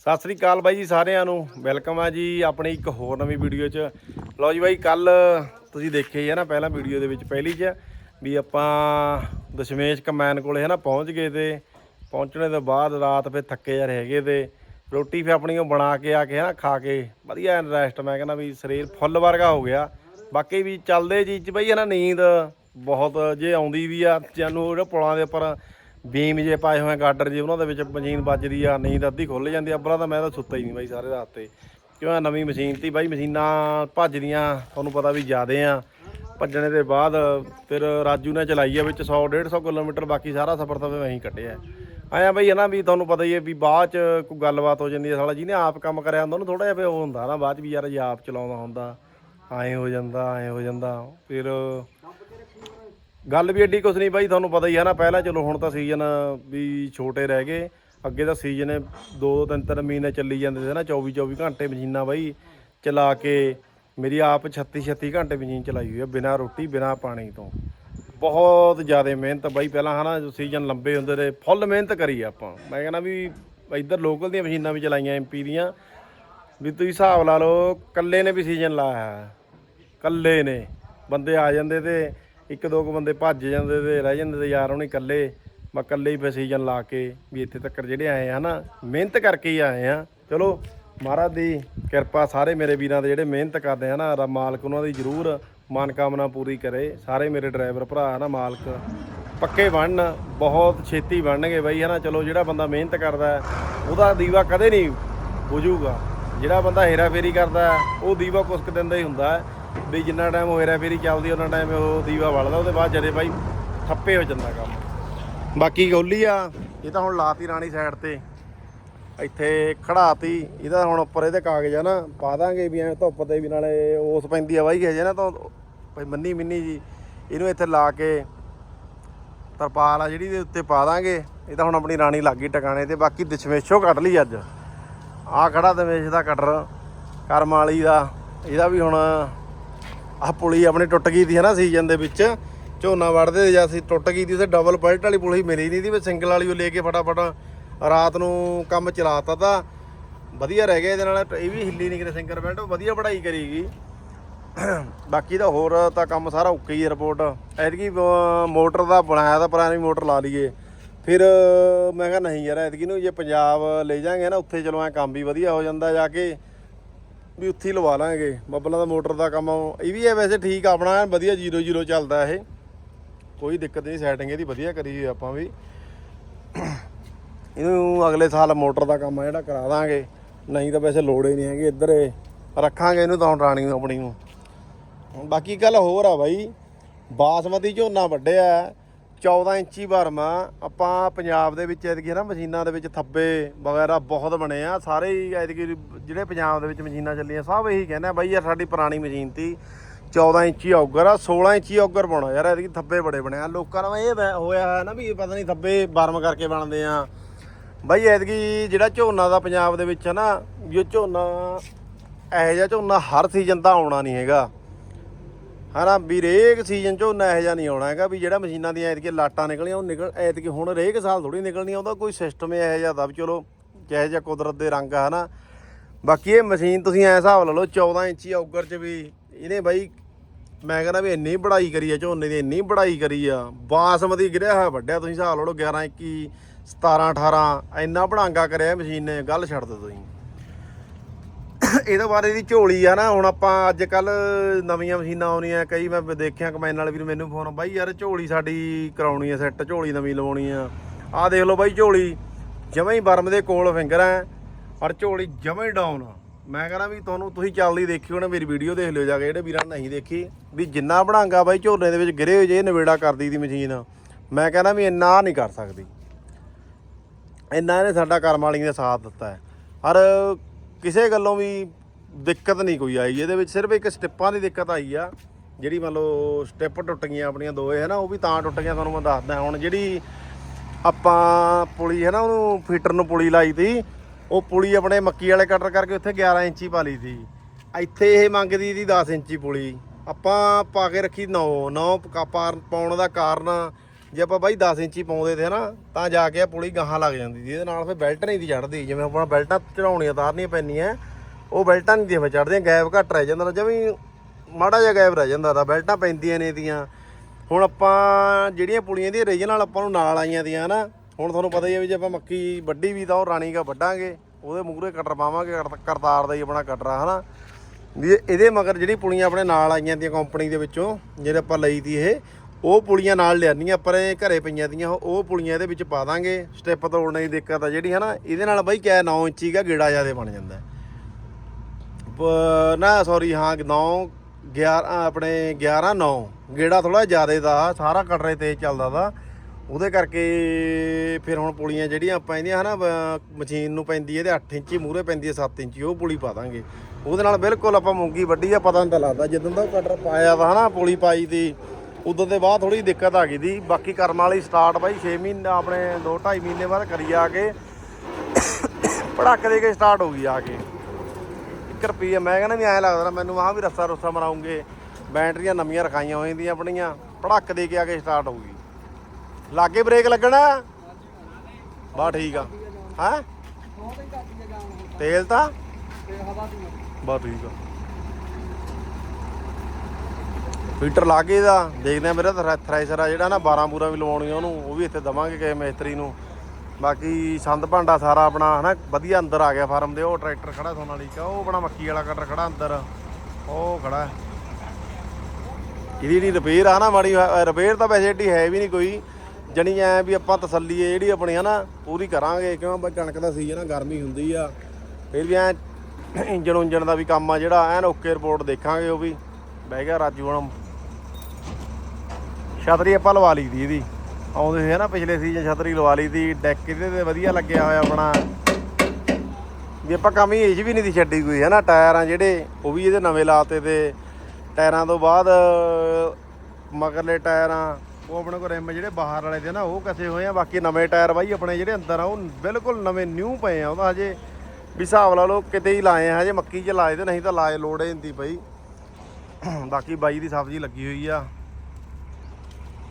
ਸਤਿ ਸ੍ਰੀ ਅਕਾਲ ਬਾਈ ਜੀ ਸਾਰਿਆਂ ਨੂੰ। ਵੈਲਕਮ ਆ ਜੀ ਆਪਣੀ ਇੱਕ ਹੋਰ ਨਵੀਂ ਵੀਡੀਓ 'ਚ। ਲਓ ਜੀ ਬਾਈ ਕੱਲ ਤੁਸੀਂ ਦੇਖਿਆ ਹੀ ਹੈ ਨਾ ਪਹਿਲਾਂ ਵੀਡੀਓ ਦੇ ਵਿੱਚ ਪਹਿਲੀ 'ਚ, ਵੀ ਆਪਾਂ ਦਸ਼ਮੇਸ਼ ਕਮੈਨ ਕੋਲੇ ਹੈ ਨਾ ਪਹੁੰਚ ਗਏ ਤੇ ਪਹੁੰਚਣੇ ਤੋਂ ਬਾਅਦ ਰਾਤ ਫਿਰ ਥੱਕੇ ਜਾ ਹੈਗੇ ਤੇ ਰੋਟੀ ਫਿਰ ਆਪਣੀ ਉਹ ਬਣਾ ਕੇ ਆ ਕੇ ਹੈ ਨਾ ਖਾ ਕੇ ਵਧੀਆ ਰੈਸਟ ਮੈਂ ਕਹਿੰਦਾ ਵੀ ਸਰੀਰ ਫੁੱਲ ਵਰਗਾ ਹੋ ਗਿਆ। ਬਾਕੀ ਵੀ ਚੱਲਦੇ ਜੀ, ਚ ਬਈ ਹੈ ਨਾ ਨੀਂਦ ਬਹੁਤ ਜੇ ਆਉਂਦੀ ਵੀ ਆ ਜਾਨੂੰ ਉਹ ਪੁਲਾਂ ਦੇ ਉੱਪਰ ਬੀਮ ਜੇ ਪਾਏ ਹੋਏ ਆ ਗਾਡਰ ਜੇ, ਉਹਨਾਂ ਦੇ ਵਿੱਚ ਮਸ਼ੀਨ ਵੱਜਦੀ ਆ ਨਹੀਂ ਤਾਂ ਅੱਧੀ ਖੁੱਲ ਜਾਂਦੀ ਆ, ਅੱਬਲਾ ਤਾਂ ਮੈਂ ਤਾਂ ਸੁੱਤਾ ਹੀ ਨਹੀਂ ਬਾਈ ਸਾਰੇ ਰਾਤ ਤੇ। ਕਿਉਂ ਨਵੀਂ ਮਸ਼ੀਨ ਤੀ ਬਾਈ, ਮਸ਼ੀਨਾਂ ਭੱਜਦੀਆਂ, ਤੁਹਾਨੂੰ ਪਤਾ ਵੀ ਜ਼ਿਆਦੇ ਆ। ਭੱਜਣੇ ਦੇ ਬਾਅਦ ਫਿਰ ਰਾਜੂ ਨੇ ਚਲਾਈ ਆ ਵਿੱਚ 100 150 ਕਿਲੋਮੀਟਰ, ਬਾਕੀ ਸਾਰਾ ਸਫ਼ਰ ਤਾਂ ਫਿਰ ਵਹੀਂ ਕੱਢਿਆ। ਆਇਆ ਬਈ ਹੈ ਨਾ ਵੀ ਤੁਹਾਨੂੰ ਪਤਾ ਹੀ ਹੈ ਵੀ ਬਾਅਦ ਚ ਕੋਈ ਗੱਲਬਾਤ ਹੋ ਜਾਂਦੀ ਹੈ, ਸਾਲਾ ਜਿਹਨੇ ਆਪ ਕੰਮ ਕਰਿਆ ਹੁੰਦਾ, ਉਹਨੂੰ ਥੋੜਾ ਜਿਹਾ ਫਿਰ ਉਹ ਹੁੰਦਾ ਨਾ, ਬਾਅਦ ਚ ਵੀ ਯਾਰ, ਜੇ ਆਪ ਚਲਾਉਂਦਾ ਹੁੰਦਾ, ਐਂ ਹੋ ਜਾਂਦਾ, ਐਂ ਹੋ ਜਾਂਦਾ। ਫਿਰ ਗੱਲ ਵੀ ਐਡੀ ਕੁਛ ਨਹੀਂ ਬਾਈ, ਤੁਹਾਨੂੰ ਪਤਾ ਹੀ ਹੈ ਨਾ, ਪਹਿਲਾਂ ਚਲੋ ਹੁਣ ਤਾਂ ਸੀਜ਼ਨ ਵੀ ਛੋਟੇ ਰਹਿ ਗਏ। ਅੱਗੇ ਤਾਂ ਸੀਜ਼ਨ ਦੋ ਦੋ ਤਿੰਨ ਤਿੰਨ ਮਹੀਨੇ ਚੱਲੀ ਜਾਂਦੇ ਸੀ ਨਾ 24 24 ਘੰਟੇ ਮਸ਼ੀਨਾਂ ਬਾਈ ਚਲਾ ਕੇ ਮੇਰੀ ਆਪ 36 36 ਘੰਟੇ ਮਸ਼ੀਨ ਚਲਾਈ ਹੋਈ ਹੈ ਬਿਨਾਂ ਰੋਟੀ, ਬਿਨਾਂ ਪਾਣੀ ਤੋਂ। ਬਹੁਤ ਜ਼ਿਆਦਾ ਮਿਹਨਤ ਬਾਈ, ਪਹਿਲਾਂ ਹਨਾ ਜੋ ਸੀਜ਼ਨ ਲੰਬੇ ਹੁੰਦੇ ਰਹੇ ਫੁੱਲ ਮਿਹਨਤ ਕਰੀ ਆਪਾਂ। ਮੈਂ ਕਹਿੰਦਾ ਵੀ ਇੱਧਰ ਲੋਕਲ ਦੀਆਂ ਮਸ਼ੀਨਾਂ ਵੀ ਚਲਾਈਆਂ ਐਮਪੀ ਦੀਆਂ। ਵੀ ਤੁਸੀਂ ਹਿਸਾਬ ਲਾ ਲਓ ਕੱਲੇ ਨੇ ਵੀ ਸੀਜ਼ਨ ਲਾਇਆ ਹੈ। ਕੱਲੇ ਨੇ, ਬੰਦੇ ਆ ਜਾਂਦੇ ਤੇ ਇੱਕ ਦੋ ਕੁ ਬੰਦੇ ਭੱਜ ਜਾਂਦੇ ਤੇ ਰਹਿ ਜਾਂਦੇ ਤੇ ਯਾਰ ਉਹਨੇ ਇਕੱਲੇ। ਮੈਂ ਇਕੱਲੇ ਹੀ ਫੇ ਸੀਜ਼ਨ ਲਾ ਕੇ ਵੀ ਇੱਥੇ ਤੱਕ ਜਿਹੜੇ ਆਏ ਆ ਨਾ ਮਿਹਨਤ ਕਰਕੇ ਹੀ ਆਏ ਆ। ਚਲੋ, ਮਹਾਰਾਜ ਦੀ ਕਿਰਪਾ ਸਾਰੇ ਮੇਰੇ ਵੀਰਾਂ ਦੇ ਜਿਹੜੇ ਮਿਹਨਤ ਕਰਦੇ ਆ ਨਾ ਰੱਬ ਮਾਲਕ ਉਹਨਾਂ ਦੀ ਜ਼ਰੂਰ ਮਨ ਕਾਮਨਾ ਪੂਰੀ ਕਰੇ। ਸਾਰੇ ਮੇਰੇ ਡਰਾਈਵਰ ਭਰਾ ਨਾ ਮਾਲਕ। ਪੱਕੇ ਬਣਨ, ਬਹੁਤ ਛੇਤੀ ਬਣਨਗੇ ਬਈ ਹਨਾ। ਚਲੋ, ਜਿਹੜਾ ਬੰਦਾ ਮਿਹਨਤ ਕਰਦਾ ਉਹਦਾ ਦੀਵਾ ਕਦੇ ਨਹੀਂ ਬੁਝੂਗਾ। ਜਿਹੜਾ ਬੰਦਾ ਹੇਰਾ ਫੇਰੀ ਕਰਦਾ ਉਹ ਦੀਵਾ ਕੁਛ ਕੁ ਦਿਨ ਦਾ ਹੀ ਹੁੰਦਾ ਹੈ। ਵੀ ਜਿੰਨਾ ਟਾਈਮ ਉਹ ਹੇਰਾ ਫੇਰੀ ਚੱਲਦੀ ਉਹਨਾਂ ਟਾਈਮ ਉਹ ਦੀਵਾ ਵਲਦਾ ਉਹਦੇ ਬਾਅਦ ਜਦੇ ਬਾਈ ਠੱਪੇ ਹੋ ਜਾਂਦਾ ਕੰਮ। ਬਾਕੀ ਗੋਲੀ ਆ, ਇਹ ਤਾਂ ਹੁਣ ਲਾਤੀ ਰਾਣੀ ਸਾਈਡ ਤੇ। ਇੱਥੇ ਖੜਾਤੀ ਇਹਦਾ ਹੁਣ ਉੱਪਰ ਇਹਦੇ ਕਾਗਜ਼ ਆ ਨਾ, ਪਾ ਦਾਂਗੇ ਵੀ ਐ ਧੁੱਪ ਤੇ ਵੀ ਨਾਲੇ ਉਸ ਪੈਂਦੀ ਆ ਬਾਈ ਹਜੇ ਨਾ ਤਾਂ ਭਈ ਮੰਨੀ ਮਿੰਨੀ ਜੀ, ਇਹਨੂੰ ਇੱਥੇ ਲਾ ਕੇ ਤਰਪਾਲ ਆ ਜਿਹੜੀ ਦੇ ਉੱਤੇ ਪਾ ਦਾਂਗੇ। ਇਹ ਤਾਂ ਹੁਣ ਆਪਣੀ ਰਾਣੀ ਲੱਗ ਗਈ ਟਿਕਾਣੇ ਤੇ, ਬਾਕੀ ਦਸ਼ਮੇਸ਼ੋ ਕੱਢ ਲਈ ਅੱਜ। ਆ ਖੜਾ ਦਮੇਸ਼ ਦਾ ਕਟਰ ਕਰਮ ਵਾਲੀ ਦਾ, ਇਹਦਾ ਵੀ ਹੁਣ ਆਹ ਪੁਲੀ ਆਪਣੀ ਟੁੱਟ ਗਈ ਸੀ ਹਨਾ ਸੀਜ਼ਨ ਦੇ ਵਿੱਚ ਝੋਨਾ ਵੜਦੇ ਜਾਂ ਅਸੀਂ ਟੁੱਟ ਗਈ ਸੀ ਤੇ ਡਬਲ ਪਲਟ ਵਾਲੀ ਪੁਲੀ ਮਿਲੀ ਨਹੀਂ ਸੀ ਵੀ ਸਿੰਗਲ ਵਾਲੀ ਉਹ ਲੈ ਕੇ ਫਟਾਫਟ ਰਾਤ ਨੂੰ ਕੰਮ ਚਲਾਤਾ ਤਾਂ ਵਧੀਆ ਰਹਿ ਗਿਆ ਇਹਦੇ ਨਾਲ ਇਹ ਵੀ ਹਿੱਲੀ ਨਹੀਂ ਕਿਤੇ ਸਿੰਗਰ ਬੈਲਟ ਵਧੀਆ ਪੜਾਈ ਕਰੀਗੀ। ਬਾਕੀ ਦਾ ਹੋਰ ਤਾਂ ਕੰਮ ਸਾਰਾ ਓਕੇ ਹੀ ਰਿਪੋਰਟ ਐਤਕੀ ਮੋਟਰ ਦਾ ਬਣਾਇਆ ਤਾਂ ਪੁਰਾਣੀ ਮੋਟਰ ਲਾ ਲਈਏ। ਫਿਰ ਅਹ, ਮੈਂ ਕਿਹਾ ਨਹੀਂ ਯਾਰ ਐਤਕੀ ਨੂੰ ਜੇ ਪੰਜਾਬ ਲੈ ਜਾਾਂਗੇ ਨਾ ਉੱਥੇ ਚਲੋ ਐ ਕੰਮ ਵੀ ਵਧੀਆ ਹੋ ਜਾਂਦਾ ਜਾ ਕੇ। ਵੀ ਉੱਥੇ ਹੀ ਲਵਾ ਲਾਂਗੇ। ਬੱਬਲਾਂ ਦਾ ਮੋਟਰ ਦਾ ਕੰਮ ਇਹ ਵੀ ਹੈ ਵੈਸੇ ਠੀਕ ਆਪਣਾ ਐਨ ਵਧੀਆ 00 ਚੱਲਦਾ ਇਹ। ਕੋਈ ਦਿੱਕਤ ਨਹੀਂ ਸੈਟਿੰਗ ਇਹਦੀ ਵਧੀਆ ਕਰੀ ਹੋਈ ਆਪਾਂ ਵੀ। ਇਹਨੂੰ ਅਗਲੇ ਸਾਲ ਮੋਟਰ ਦਾ ਕੰਮ ਆ ਜਿਹੜਾ ਕਰਾ ਦਾਂਗੇ। ਨਹੀਂ ਤਾਂ ਵੈਸੇ ਲੋੜ ਹੀ ਨਹੀਂ ਹੈਗੀ ਇੱਧਰ ਰੱਖਾਂਗੇ ਇਹਨੂੰ ਤਾਂ ਹੁਣ ਰਾਣੀ ਨੂੰ ਆਪਣੀ ਨੂੰ। ਬਾਕੀ ਗੱਲ ਹੋਰ ਆ ਬਾਈ। ਬਾਸਮਤੀ ਝੋਨਾ ਵੱਢਿਆ। 14 ਇੰਚੀ ਭਰਮਾ ਆਪਾਂ ਪੰਜਾਬ ਦੇ ਵਿੱਚ ਐਤਕੀ ਨਾ ਮਸ਼ੀਨਾਂ ਦੇ ਵਿੱਚ ਥੱਬੇ ਵਗੈਰਾ ਬਹੁਤ ਬਣੇ ਆ। ਸਾਰੇ ਹੀ ਐਤਕੀ ਜਿਹੜੇ ਪੰਜਾਬ ਦੇ ਵਿੱਚ ਮਸ਼ੀਨਾਂ ਚੱਲੀਆਂ, ਸਭ ਇਹੀ ਕਹਿੰਦੇ ਆ, ਬਾਈ ਯਾਰ ਸਾਡੀ ਪੁਰਾਣੀ ਮਸ਼ੀਨ ਤੀ। 14 ਇੰਚੀ ਔਗਰ ਆ 16 ਇੰਚੀ ਔਗਰ ਪਾਉਣਾ ਯਾਰ ਐਤਕੀ ਥੱਬੇ ਬੜੇ ਬਣੇ ਆ। ਲੋਕਾਂ ਨੂੰ ਇਹ ਵੈ- ਹੋਇਆ ਹੈ ਨਾ ਵੀ ਇਹ ਪਤਾ ਨਹੀਂ ਥੱਬੇ ਬਰਮ ਕਰਕੇ ਬਣਦੇ ਆ। ਬਾਈ ਐਤਕੀ ਜਿਹੜਾ ਝੋਨਾ ਦਾ ਪੰਜਾਬ ਦੇ ਵਿੱਚ ਹੈ ਨਾ ਜੋ ਝੋਨਾ, ਇਹੋ ਜਿਹਾ ਝੋਨਾ ਹਰ ਸੀਜ਼ਨ ਦਾ ਆਉਣਾ ਨਹੀਂ ਹੈਗਾ। ਹਨਾ ਵੀ ਰੇਕ ਸੀਜ਼ਨ ਝੋਨਾ ਇਹੋ ਜਿਹਾ ਨਹੀਂ ਆਉਣਾ ਹੈਗਾ ਵੀ ਜਿਹੜਾ ਮਸ਼ੀਨਾਂ ਦੀਆਂ ਐਤਕੀ ਲਾਟਾਂ ਨਿਕਲੀਆਂ, ਉਹ ਨਿਕਲ ਐਤਕੀ ਹੁਣ ਰੇਕ ਸਾਲ ਥੋੜੀ ਨਿਕਲਣੀ ਉਹਦਾ ਕੋਈ ਸਿਸਟਮ ਇਹੋ ਜਿਹਾ ਦਾ ਵੀ ਚਲੋ ਜਿਹੋ ਜਿਹਾ ਕੁਦਰਤ ਦੇ ਰੰਗ ਆ, ਹਨਾ। ਬਾਕੀ ਇਹ ਮਸ਼ੀਨ ਤੁਸੀਂ ਐ ਹਿਸਾਬ ਲਾ ਲਓ 14 ਇੰਚੀ ਔਗਰ ਚ ਵੀ, ਇਹਨੇ ਬਾਈ ਮੈਂ ਕਹਿੰਦਾ ਵੀ ਇੰਨੀ ਬੜਾਈ ਕਰੀ ਆ, ਝੋਨੇ ਦੀ ਇੰਨੀ ਬੜਾਈ ਕਰੀ ਆ, ਬਾਸਮਤੀ ਗਿਰਿਆ ਹੋਇਆ ਵੱਡਿਆ ਤੁਸੀਂ ਹਿਸਾਬ ਲਾ ਲਓ 11 21 17 18 ਇੰਨਾ ਬੜਾਂਗਾ ਕਰਿਆ ਮਸ਼ੀਨ ਨੇ, ਗੱਲ ਛੱਡ ਦਿਓ ਤੁਸੀਂ ਇਹਦੇ ਬਾਰੇ ਦੀ ਝੋਲੀ ਆ ਨਾ, ਹੁਣ ਆਪਾਂ ਅੱਜ ਕੱਲ ਨਵੀਆਂ ਮਸ਼ੀਨਾਂ ਆਉਣੀਆਂ, ਕਈ ਮੈਂ ਦੇਖਿਆ ਕਮੈਨ ਵਾਲੇ ਵੀ ਮੈਨੂੰ ਫੋਨ ਬਾਈ ਯਾਰ ਝੋਲੀ ਸਾਡੀ ਕਰਾਉਣੀ ਆ ਸੈੱਟ ਝੋਲੀ ਨਵੀਂ ਲਵਾਉਣੀ ਆ। ਆਹ ਦੇਖ ਲਓ ਬਾਈ ਝੋਲੀ, ਜਮੇ ਹੀ ਬਰਮ ਦੇ ਕੋਲ ਫਿੰਗਰ ਆ ਔਰ ਝੋਲੀ ਜਮਾਂ ਡਾਊਨ ਆ। ਮੈਂ ਕਹਿੰਦਾ ਵੀ ਤੁਹਾਨੂੰ ਤੁਸੀਂ ਚੱਲਦੀ ਦੇਖੀ ਹੋਣਾ, ਮੇਰੀ ਵੀਡੀਓ ਦੇਖ ਲਿਓ ਜਾ ਕੇ, ਜਿਹੜੇ ਵੀਰਾਂ ਨਹੀਂ ਦੇਖੀ, ਵੀ ਜਿੰਨਾ ਬਣਾਂਗਾ ਬਾਈ ਝੋਲੇ ਦੇ ਵਿੱਚ ਗਿਰੇ ਹੋ ਜੇ ਇਹ ਨਵੇੜਾ ਕਰਦੀ ਦੀ ਮਸ਼ੀਨ। ਮੈਂ ਕਹਿੰਦਾ ਵੀ ਇੰਨਾ ਨਹੀਂ ਕਰ ਸਕਦੀ। ਇੰਨਾ ਇਹਨੇ ਸਾਡਾ ਕਰਮ ਵਾਲੀ ਨੇ ਸਾਥ ਦਿੱਤਾ ਹੈ। ਔਰ ਕਿਸੇ ਗੱਲੋਂ ਵੀ ਦਿੱਕਤ ਨਹੀਂ ਕੋਈ ਆਈ। ਇਹਦੇ ਵਿੱਚ ਸਿਰਫ ਇੱਕ ਸਟਿੱਪਾਂ ਦੀ ਦਿੱਕਤ ਆਈ ਆ। ਜਿਹੜੀ ਮੰਨ ਲਓ ਸਟਿੱਪ ਟੁੱਟ ਗਈਆਂ ਆਪਣੀਆਂ ਦੋਏ ਹੈ ਨਾ ਉਹ ਵੀ ਤਾਂ ਟੁੱਟ ਗਈਆਂ ਤੁਹਾਨੂੰ ਮੈਂ ਦੱਸਦਾ। ਹੁਣ ਜਿਹੜੀ ਆਪਾਂ ਪੁਲੀ ਹੈ ਨਾ ਉਹਨੂੰ ਫੀਟਰ ਨੂੰ ਪੁਲੀ ਲਾਈ ਤੀ, ਉਹ ਪੁਲੀ ਆਪਣੇ ਮੱਕੀ ਵਾਲੇ ਕਟਰ ਕਰਕੇ ਉੱਥੇ 11 ਇੰਚੀ ਪਾ ਲਈ ਸੀ ਇੱਥੇ ਇਹ ਮੰਗਦੀ ਸੀ 10 ਇੰਚੀ ਪੁਲੀ। ਆਪਾਂ ਪਾ ਕੇ ਰੱਖੀ 9 9 ਪਾਉਣ ਦਾ ਕਾਰਨ ਜੇ ਆਪਾਂ ਬਾਈ 10 ਇੰਚੀ ਪਾਉਂਦੇ ਤੇ ਨਾ ਤਾਂ ਜਾ ਕੇ ਆ ਪੁਲੀ ਗਾਹਾਂ ਲੱਗ ਜਾਂਦੀ ਸੀ। ਇਹਦੇ ਨਾਲ ਫਿਰ ਬੈਲਟ ਨਹੀਂ ਦੀ ਚੜਦੀ ਜਿਵੇਂ ਆਪਾਂ ਬੈਲਟਾਂ ਚੜਾਉਣੀਆਂ ਤਾਰਨੀਆਂ ਪੈਂਦੀਆਂ, ਉਹ ਬੈਲਟਾਂ ਨਹੀਂ ਦੀ ਚੜਦੀਆਂ ਗੈਪ ਘੱਟ ਰਹਿ ਜਾਂਦਾ ਜਿਵੇਂ ਮਾੜਾ ਜਿਹਾ ਗੈਪ ਰਹਿ ਜਾਂਦਾ ਤਾਂ ਬੈਲਟਾਂ ਪੈਂਦੀਆਂ ਨੇ ਇਹਦੀਆਂ। ਹੁਣ ਆਪਾਂ ਜਿਹੜੀਆਂ ਪੁਲੀਆਂ ਦੀ ਰੀਜਨਲ ਆਪਾਂ ਨੂੰ ਨਾਲ ਆਈਆਂ ਦੀਆਂ ਨਾ ਹੁਣ ਤੁਹਾਨੂੰ ਪਤਾ ਹੀ ਹੈ ਵੀ ਜੇ ਆਪਾਂ ਮੱਕੀ ਵੱਡੀ ਵੀ ਤਾਂ ਉਹ ਰਾਣੀ ਕਾ ਵੱਢਾਂਗੇ, ਉਹਦੇ ਮੂਹਰੇ ਕਟਰ ਪਾਵਾਂਗੇ ਕਰ- ਕਰਤਾਰ ਦਾ ਹੀ ਆਪਣਾ ਕਟਰ ਕਟਰਾ ਹਨਾ। ਵੀ ਇਹਦੇ ਮਗਰ ਜਿਹੜੀ ਪੁਲੀਆਂ ਆਪਣੇ ਨਾਲ ਆਈਆਂ ਦੀਆਂ ਕੰਪਨੀ ਦੇ ਵਿੱਚੋਂ, ਜਿਹੜੇ ਆਪਾਂ ਲਈ ਤੀ ਇਹ ਉਹ ਪੁਲੀਆਂ ਨਾਲ ਲਿਆਨੀਆਂ ਪਰ ਇਹ ਘਰੇ ਪਈਆਂ ਦੀਆਂ ਉਹ ਪੁਲੀਆਂ ਇਹਦੇ ਵਿੱਚ ਪਾ ਦਾਂਗੇ। ਸਟੈਪ ਤੋੜਨੇ ਦੀ ਦਿੱਕਤ ਆ ਜਿਹੜੀ ਹੈ ਨਾ ਇਹਦੇ ਨਾਲ ਬਾਈ ਕਿਆ 9 ਇੰਚੀ ਦਾ ਗੇੜਾ ਜ਼ਿਆਦਾ ਬਣ ਜਾਂਦਾ। ਪ- ਨਾ ਸੌਰੀ ਹਾਂ 9 11 ਆਪਣੇ 11 9 ਗੇੜਾ ਥੋੜਾ ਜ਼ਿਆਦਾ ਦਾ, ਸਾਰਾ ਕਟਰੇ ਤੇਜ਼ ਚੱਲਦਾ ਦਾ। ਉਹਦੇ ਕਰਕੇ ਫਿਰ ਹੁਣ ਪੁਲੀਆਂ ਜਿਹੜੀਆਂ ਆਪਾਂ ਇਹਦੀਆਂ, ਹਨਾ, ਬ- ਮਸ਼ੀਨ ਨੂੰ ਪੈਂਦੀ ਹੈ ਇਹਦੇ 8 ਇੰਚੀ, ਮੂਹਰੇ ਪੈਂਦੀ ਹੈ 7 ਇੰਚੀ, ਉਹ ਪੁਲੀ ਪਾ ਦਾਂਗੇ। ਉਹਦੇ ਨਾਲ ਬਿਲਕੁਲ ਆਪਾਂ ਮੂੰਗੀ ਵੱਡੀ ਆ ਪਤਾ ਨਹੀਂ ਲੱਗਦਾ ਜਦੋਂ ਦਾ ਉਹ ਕਟਰ ਪਾਇਆ ਵਾ, ਹਨਾ, ਪੁਲੀ ਪਾਈ ਦੀ। ਉਦੋਂ ਦੇ ਬਾਅਦ ਥੋੜੀ ਦਿੱਕਤ ਆ ਗਈ ਦੀ। ਬਾਕੀ ਕਰਮ ਵਾਲੀ ਸਟਾਰਟ ਬਾਈ 6 ਮਹੀਨੇ ਆਪਣੇ 2 2.5 ਮਹੀਨੇ ਬਾਅਦ ਕਰੀ ਆ ਕੇ ਪੜਾਕ ਦੇ ਕੇ ਸਟਾਰਟ ਹੋ ਗਈ ਆ ਕੇ। 1 ਰੁਪਈਆ, ਮੈਂ ਕਹਿੰਦਾ ਵੀ ਐਂ ਲੱਗਦਾ ਮੈਨੂੰ ਆਹ ਵੀ ਰੱਸਾ ਰੁੱਸਾ ਮਰਾਉਂਗੇ। ਬੈਟਰੀਆਂ ਨਵੀਆਂ ਰਖਾਈਆਂ ਹੋਈਆਂ ਦੀਆਂ ਆਪਣੀਆਂ ਪੜਾਕ ਦੇ ਕੇ ਆ ਕੇ ਸਟਾਰਟ ਹੋਊਗੀ ਲਾਗੇ ਬ੍ਰੇਕ ਲੱਗਣਾ? ਬਾ ਠੀਕ ਆ। ਹੈ? ਤੇਲ ਤਾਂ? ਬਾ ਠੀਕ ਆ। ਫੀਟਰ ਲਾ ਕੇ ਦਾ ਦੇਖਦੇ ਆ ਮੇਰਾ ਥ੍ਰੈ- ਆ ਜਿਹੜਾ ਨਾ 12 ਬੂਰਾ ਵੀ ਲਵਾਉਣੀ ਉਹਨੂੰ, ਉਹ ਵੀ ਇੱਥੇ ਦਵਾਂਗੇ ਕਿਸੇ ਮਿਸਤਰੀ ਨੂੰ। ਬਾਕੀ ਸੰਦ ਭਾਂਡਾ ਸਾਰਾ ਆਪਣਾ, ਹਨਾ, ਵਧੀਆ ਅੰਦਰ ਆ ਗਿਆ ਫਾਰਮ ਦੇ, ਉਹ ਟਰੈਕਟਰ ਖੜਾ ਸੋਨਾਲੀਕਾ ਉਹ ਆਪਣਾ ਮੱਕੀ ਵਾਲਾ ਕਟਰ ਖੜਾ ਅੰਦਰ, ਉਹ ਖੜਾ। ਇਹਦੀ ਜਿਹੜੀ ਰਿਪੇਅਰ ਆ ਨਾ, ਮਾੜੀ ਰਿਪੇਅਰ ਤਾਂ ਵੈਸੇ ਏਡੀ ਹੈ ਵੀ ਨਹੀਂ ਕੋਈ। ਜਣੀ ਐ ਵੀ ਆਪਾਂ ਤਸੱਲੀ ਹੈ ਜਿਹੜੀ ਆਪਣੀ, ਹਨਾ, ਪੂਰੀ ਕਰਾਂਗੇ, ਕਿਉਂ ਬਈ ਕਣਕ ਦਾ ਸੀਜ਼ਨ ਆ ਗਰਮੀ ਹੁੰਦੀ ਆ। ਫਿਰ ਵੀ ਐ ਇੰਜਣ ਉਂਜਣ ਦਾ ਵੀ ਕੰਮ ਆ ਜਿਹੜਾ, ਐਨ ਓਕੇ ਰਿਪੋਰਟ ਦੇਖਾਂਗੇ ਉਹ ਵੀ। ਬਹਿ ਗਿਆ ਰਾਜੂ ਹੁਣ। ਛਤਰੀ ਆਪਾਂ ਲਵਾ ਲਈ ਦੀ ਇਹਦੀ। ਆਉਂਦੇ ਸੀ ਨਾ ਪਿਛਲੇ ਸੀਜ਼ਨ ਛਤਰੀ ਲਵਾ ਲਈ ਦੀ ਡੈਕ ਇਹਦੇ ਤੇ ਵਧੀਆ ਲੱਗਿਆ ਹੋਇਆ ਆਪਣਾ। ਵੀ ਆਪਾਂ ਕਮੀ ਹੀ ਇਹ ਵੀ ਨਹੀਂ ਦੀ ਛੱਡੀ ਕੋਈ, ਹੈ ਨਾ? ਟਾਇਰ ਆ ਜਿਹੜੇ, ਉਹ ਵੀ ਇਹਦੇ ਨਵੇਂ ਲਾਤੇ ਤੇ। ਟਾਇਰਾਂ ਤੋਂ ਬਾਅਦ, ਮਗਰਲੇ ਟਾਇਰਾਂ, ਉਹ ਆਪਣੇ ਕੋਲ ਰਿਮ ਜਿਹੜੇ ਬਾਹਰ ਵਾਲੇ ਦੇ ਨਾ, ਉਹ ਕਸੇ ਹੋਏ ਆ। ਬਾਕੀ ਨਵੇਂ ਟਾਇਰ ਬਾਈ ਆਪਣੇ ਜਿਹੜੇ ਅੰਦਰ ਆ, ਉਹ ਬਿਲਕੁਲ ਨਵੇਂ ਨਿਊ ਪਏ ਆ। ਉਹਦਾ ਹਜੇ ਵੀ ਹਿਸਾਬ ਲਾ ਲਓ, ਕਿਤੇ ਹੀ ਲਾਏ ਆ, ਹਜੇ ਮੱਕੀ 'ਚ ਲਾਏ ਤੇ ਨਹੀਂ ਤਾਂ ਲਾਏ, ਲੋੜ ਹੀ ਹੁੰਦੀ ਪਈ। ਬਾਕੀ ਬਾਈ ਦੀ ਸਬਜ਼ੀ ਲੱਗੀ ਹੋਈ ਆ।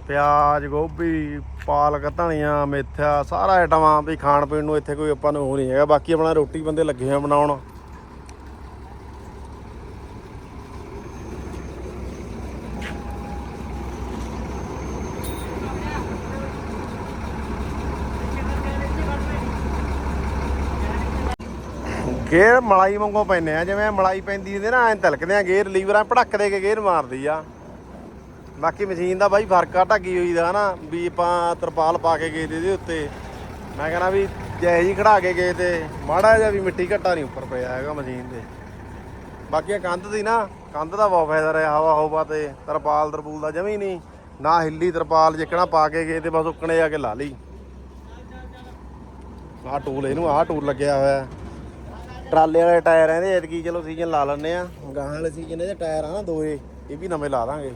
ਪਿਆਜ਼, ਗੋਭੀ, ਪਾਲਕ, ਧਨੀਆ ਮੇਥਾ ਸਾਰਾ ਆਈਟਮ ਆ ਵੀ ਖਾਣ ਪੀਣ ਨੂੰ ਇੱਥੇ ਕੋਈ ਆਪਾਂ ਨੂੰ ਉਹ ਨਹੀਂ ਹੈਗਾ। ਬਾਕੀ ਆਪਣਾ ਰੋਟੀ ਬੰਦੇ ਲੱਗੇ ਹੋਏ ਆ ਬਣਾਉਣ। ਗੇਰ ਮਲਾਈ ਵਾਂਗੂ ਪੈਨੇ ਆ। ਜਿਵੇਂ ਮਲਾਈ ਪੈਂਦੀ ਹੁੰਦੀ ਨਾ, ਐਂ ਤਲਕਦੇ ਆ ਗੇਰ, ਲੀਵਰਾਂ ਭੜਕ ਦੇ ਕੇ ਗੇਰ ਮਾਰਦੀ ਆ। ਬਾਕੀ ਮਸ਼ੀਨ ਦਾ ਬਾਈ ਫ਼ਰਕ ਆ ਢੱਗੀ ਹੋਈ ਦਾ ਨਾ ਵੀ ਆਪਾਂ ਤਰਪਾਲ ਪਾ ਕੇ ਗਏ ਤੇ ਇਹਦੇ ਉੱਤੇ। ਮੈਂ ਕਹਿੰਦਾ ਵੀ ਜੈ ਜੀ ਖੜਾ ਕੇ ਗਏ ਤੇ ਮਾੜਾ ਜਿਹਾ ਵੀ ਮਿੱਟੀ ਘੱਟਾ ਨਹੀਂ ਉੱਪਰ ਪਿਆ ਹੈਗਾ ਮਸ਼ੀਨ ਦੇ ਬਾਕੀ ਇਹ ਕੰਧ ਦੀ ਨਾ, ਕੰਧ ਦਾ ਬਹੁਤ ਫਾਇਦਾ ਰਿਹਾ, ਹਵਾ ਹਵਾ ਤੇ ਤਰਪਾਲ ਤਰਪੂਲ ਦਾ ਜਮੀ ਨਹੀਂ, ਨਾ ਹਿੱਲੀ ਤਰਪਾਲ ਜਿੱਕਣਾ ਪਾ ਕੇ ਗਏ ਤੇ ਬਸ ਉੱਕਣੇ ਜਾ ਕੇ ਲਾ ਲਈ। ਆਹ ਟੂਲ ਇਹਨੂੰ, ਆਹ ਟੂਲ ਲੱਗਿਆ ਹੋਇਆ। ਟਰਾਲੇ ਵਾਲੇ ਟਾਇਰ ਇਹਦੇ, ਐਤਕੀ ਚਲੋ ਸੀਜ਼ਨ ਲਾ ਲੈਣੇ ਆ। ਗਾਹਾਂ ਵਾਲੇ ਸੀਜ਼ਨ ਇਹਦੇ ਟਾਇਰ ਆ ਨਾ ਦੋਏ, ਇਹ ਵੀ ਨਵੇਂ ਲਾ ਦਾਂਗੇ।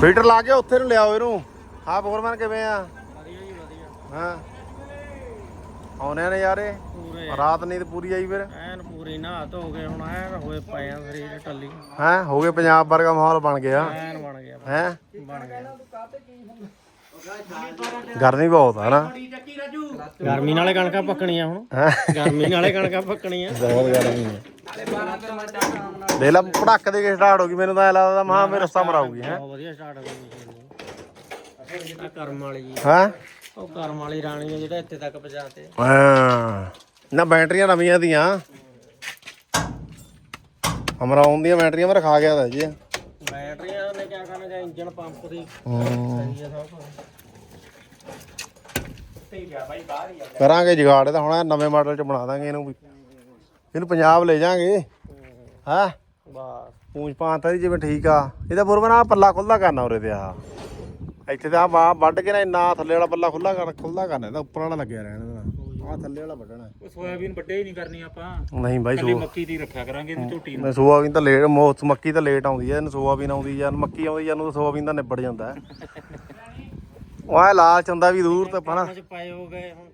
ਫੀਟਰ ਲਾ ਕੇ ਉੱਥੇ ਨੂੰ ਲਿਆਓ ਇਹਨੂੰ। ਹਾਂ ਫੋਰਮੈਨ ਕਿਵੇਂ ਆ? ਵਧੀਆ ਜੀ ਵਧੀਆ। ਹਾਂ? ਆਉਣੇ ਨੇ ਯਾਰੇ ਪੂਰੇ। ਰਾਤ ਨੀਂਦ ਪੂਰੀ ਆਈ ਫਿਰ। ਐਨ ਪੂਰੀ ਨਹਾ ਧੋ ਕੇ ਹੁਣ ਐਨ ਹੋਏ ਪਏ ਆ ਸਰੀਰ ਟੱਲੀ। ਹੈ? ਹੋ ਗਏ ਪੰਜਾਬ ਵਰਗਾ ਮਾਹੌਲ ਬਣ ਗਿਆ। ਐਨ ਬਣ ਗਿਆ ਹੈ? ਬਣ ਗਿਆ। ਗਰਮੀ ਬਹੁਤ ਆ ਨਾ। ਗਰਮੀ ਨਾਲੇ ਕਣਕਾਂ ਪੱਕਣੀਆਂ ਹੁਣ? ਗਰਮੀ ਨਾਲੇ ਕਣਕਾਂ ਪੱਕਣੀਆਂ। ਬਹੁਤ ਗਰਮੀ ਹੈ ਦੇ ਲਾ ਪੜਕ ਦੇ ਕੇ ਸਟਾਰਟ ਹੋ ਗਈ ਮੈਨੂੰ ਤਾਂ ਐ ਲੱਗਦਾ ਮਹਾ ਮੇਰੇ ਰਸਤਾ ਮਰਾਊਗੀ ਹੈ। ਬਹੁਤ ਵਧੀਆ ਸਟਾਰਟ ਹੋ ਗਈ ਮਸ਼ੀਨ ਆ ਕਰਮ ਵਾਲੀ ਜੀ। ਹੈ? ਉਹ ਕਰਮ ਵਾਲੀ ਰਾਣੀ ਆ ਜਿਹੜਾ ਇੱਥੇ ਤੱਕ ਪਹੁੰਚਾਤੇ। ਹਾਂ। ਨਾ ਬੈਟਰੀਆਂ ਨਵੀਆਂ ਦੀਆਂ। ਹਮਰਾ ਆਉਂਦੀਆਂ ਬੈਟਰੀਆਂ ਮੈਂ ਰਖਾ ਗਿਆ ਤਾ ਜੀ। ਬੈਟਰੀਆਂ ਨੇ ਕਿਆ ਕਰਨਾ ਜਾਂ ਇੰਜਨ ਪੰਪ ਦੀ। ਹੂੰ। ਸਹੀ ਆ ਸਭ। ਕਰਾਂਗੇ ਜੁਗਾੜ ਇਹਦਾ ਹੁਣ ਨਵੇਂ ਮਾਡਲ ਚ ਬਣਾ ਦਾਂਗੇ ਇਹਨੂੰ ਵੀ। ਇਹਨੂੰ ਪੰਜਾਬ ਲੈ ਜਾਾਂਗੇ। ਹਾਂ? ਬਸ। ਪੂੰਛ ਪਾਂਤਾ ਦੀ ਜਿਵੇਂ ਠੀਕ ਆ। ਇਹਦਾ ਫੁਰਮਨ ਆ ਪੱਲਾ ਖੁੱਲਾ ਕਰਨਾ ਉਰੇ ਤੇ ਆ ਇੱਥੇ ਤਾਂ ਆ ਵੱਢ ਕੇ ਨਾ ਇੰਨਾ ਥੱਲੇ ਵਾਲਾ ਪੱਲਾ ਖੁੱਲਾ ਕਰ ਖੁੱਲਾ ਕਰਨਾ ਇਹਦਾ ਉੱਪਰ ਵਾਲਾ ਲੱਗਿਆ ਰਹਿਣਾ ਇਹਦਾ ਆ ਥੱਲੇ ਵਾਲਾ ਵੱਢਣਾ। ਉਹ ਸੋਇਆਬੀਨ ਵੱਡੇ ਹੀ ਨਹੀਂ ਕਰਨੀ ਆਪਾਂ। ਨਹੀਂ ਬਾਈ ਕੱਲੀ ਸੋ ਮੱਕੀ ਦੀ ਰੱਖਿਆ ਕਰਾਂਗੇ ਇਹਨੂੰ ਝੋਟੀ ਨੂੰ। ਮੈਂ ਸੋਆਬੀਨ ਤਾਂ ਲੇਟ ਮੋਸਟ ਮੱਕੀ ਤਾਂ ਲੇਟ ਆਉਂਦੀ ਹੈ ਇਹਨੂੰ ਸੋਆਬੀਨ ਆਉਂਦੀ ਜਾਂ ਮੱਕੀ ਆਉਂਦੀ ਜਾਂ ਨੂੰ ਸੋਆਬੀਨ ਦਾ ਨਿਬੜ ਜਾਂਦਾ। ਉਹ ਐ ਲਾਲਚ ਹੁੰਦਾ ਵੀ ਦੂਰ ਤੇ ਪਣਾ ਚ ਪਏ ਹੋ ਗਏ ਹੁਣ।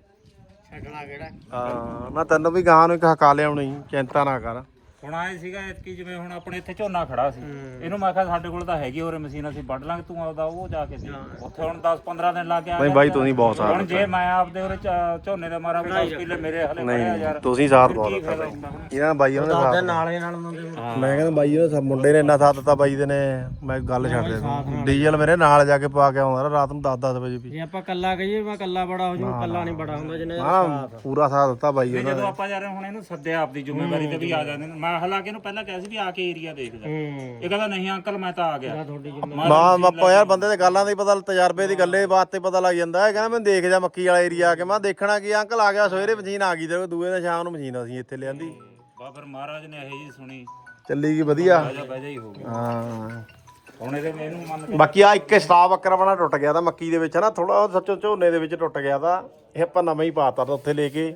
ਛੱਡਣਾ ਕਿਹੜਾ? ਹਾਂ ਮੈਂ ਤੈਨੂੰ ਵੀ ਗਾਂ ਨੂੰ ਇੱਕ ਹਕਾ ਲਿਆਉਣੀ ਚਿੰਤਾ ਨਾ ਕਰ। ਹੁਣ ਆਏ ਸੀਗਾ ਇਤਕੀ ਜਿਵੇਂ ਹੁਣ ਆਪਣੇ ਇੱਥੇ ਝੋਨਾ ਖੜਾ ਸੀ। ਇਹਨੂੰ ਮੈਂ ਕਿਹਾ ਸਾਡੇ ਕੋਲ ਤਾਂ ਹੈਗੀ ਹੋਰ ਮਸ਼ੀਨ ਅਸੀਂ ਵੱਢ ਲਾਂਗੇ ਤੂੰ ਆਪਦਾ ਉਹ ਜਾ ਕੇ ਦੇ ਉੱਥੇ ਹੁਣ 10 15 ਦਿਨ ਲੱਗ ਗਿਆ ਨਹੀਂ ਬਾਈ ਤੁਸੀਂ ਬਹੁਤ ਸਾਥ ਹੁਣ ਜੇ ਮੈਂ ਆਪਦੇ ਉਰੇ ਝ- ਝੋਨੇ ਦੇ ਮਾਰਾ ਵੀ 10 ਕਿੱਲੇ ਮੇਰੇ ਹਲੇ ਨਹੀਂ ਯਾਰ। ਤੁਸੀਂ ਸਾਥ ਬਹੁਤ ਦਿੱਤਾ ਬਾਈ? ਇਹਨਾਂ ਬਾਈ ਉਹਨਾਂ ਨੇ ਸਾਥ ਨਾਲੇ ਨਾਲ ਮੁੰਡੇ ਨੂੰ ਮੈਂ ਕਹਿੰਦਾ ਬਾਈ ਉਹਨੇ ਸਭ ਮੁੰਡੇ ਨੇ ਇੰਨਾ ਸਾਥ ਦਿੱਤਾ ਬਾਈ ਦੇ ਨੇ ਮੈਂ ਗੱਲ ਛੱਡ ਦੇ ਡੀਜ਼ਲ ਮੇਰੇ ਨਾਲ ਜਾ ਕੇ ਪਾ ਕੇ ਆਉਂਦਾ ਰਾਤ ਨੂੰ 10-10 ਵਜੇ ਵੀ। ਜੇ ਆਪਾਂ ਕੱਲਾ ਕਹੀਏ ਮੈਂ ਕੱਲਾ ਬੜਾ ਹੋ ਜੂ ਕੱਲਾ ਨਹੀਂ ਬੜਾ ਹੁੰਦਾ ਹਾਂ ਪੂਰਾ ਸਾਥ ਦਿੱਤਾ ਬਾਈ ਉਹਨਾਂ ਜਦੋਂ ਆਪਾਂ ਯਾਰ ਹੁਣ ਇਹਨੂੰ ਸੱਦਿਆ ਆਪਦੀ ਜ਼ਿੰਮੇਵਾਰੀ ਤੇ ਵੀ ਆ ਜਾਂਦੇ ਨੇ ਮੈਂ ਹਾਲਾਂਕਿ ਇਹਨੂੰ ਪਹਿਲਾਂ ਕਿਹਾ ਸੀ ਵੀ ਆ ਕੇ ਏਰੀਆ ਦੇਖ ਜਾ ਹੂੰ। ਇਹ ਕਹਿੰਦਾ ਨਹੀਂ ਅੰਕਲ ਮੈਂ ਤਾਂ ਆ ਗਿਆ। ਤੁਹਾਡੀ ਮਾਂ ਬਾਪਾ ਯਾਰ ਬੰਦੇ ਦੇ ਗੱਲਾਂ ਦਾ ਹੀ ਪਤਾ ਤਜਰਬੇ ਦੀ ਗੱਲੇ ਬਾਤ ਤੇ ਪਤਾ ਲੱਗ ਜਾਂਦਾ। ਹੈ ਕਹਿੰਦਾ ਮੈਂ ਦੇਖ ਜਾ ਮੱਕੀ ਵਾਲਾ ਏਰੀਆ ਆ ਕੇ। ਮੈਂ ਦੇਖਣਾ ਕੀ ਅੰਕਲ ਆ ਗਿਆ ਸਵੇਰੇ ਮਸ਼ੀਨ ਆ ਗਈ ਤੇ ਦੂਏ ਦਿਨ ਸ਼ਾਮ ਨੂੰ ਮਸ਼ੀਨ ਅਸੀਂ ਇੱਥੇ ਲਿਆਂਦੀ। ਬਾ ਫਿਰ ਮਹਾਰਾਜ ਨੇ ਇਹ ਜੀ ਸੁਣੀ। ਚੱਲੀ ਗਈ ਵਧੀਆ। ਬਾਜਾ ਬਾਜਾ ਹੀ ਹੋ ਗਿਆ। ਹਾਂ। ਹੁਣ ਇਹਦੇ ਮੈਨੂੰ ਮੰਨ ਕੇ ਬਾਕੀ ਆ ਇੱਕ ਸਟਾਫ ਅੱਕਰ ਬਣਾ ਟੁੱਟ ਗਿਆ ਤਾਂ ਮੱਕੀ ਦੇ ਵਿੱਚ ਨਾ ਥੋੜਾ ਸੱਚੋ ਝੋਨੇ ਦੇ ਵਿੱਚ ਟੁੱਟ ਗਿਆ ਤਾਂ ਇਹ ਆਪਾਂ ਨਵਾਂ ਹੀ ਪਾਤਾ ਤਾਂ ਉੱਥੇ ਲੈ ਕੇ।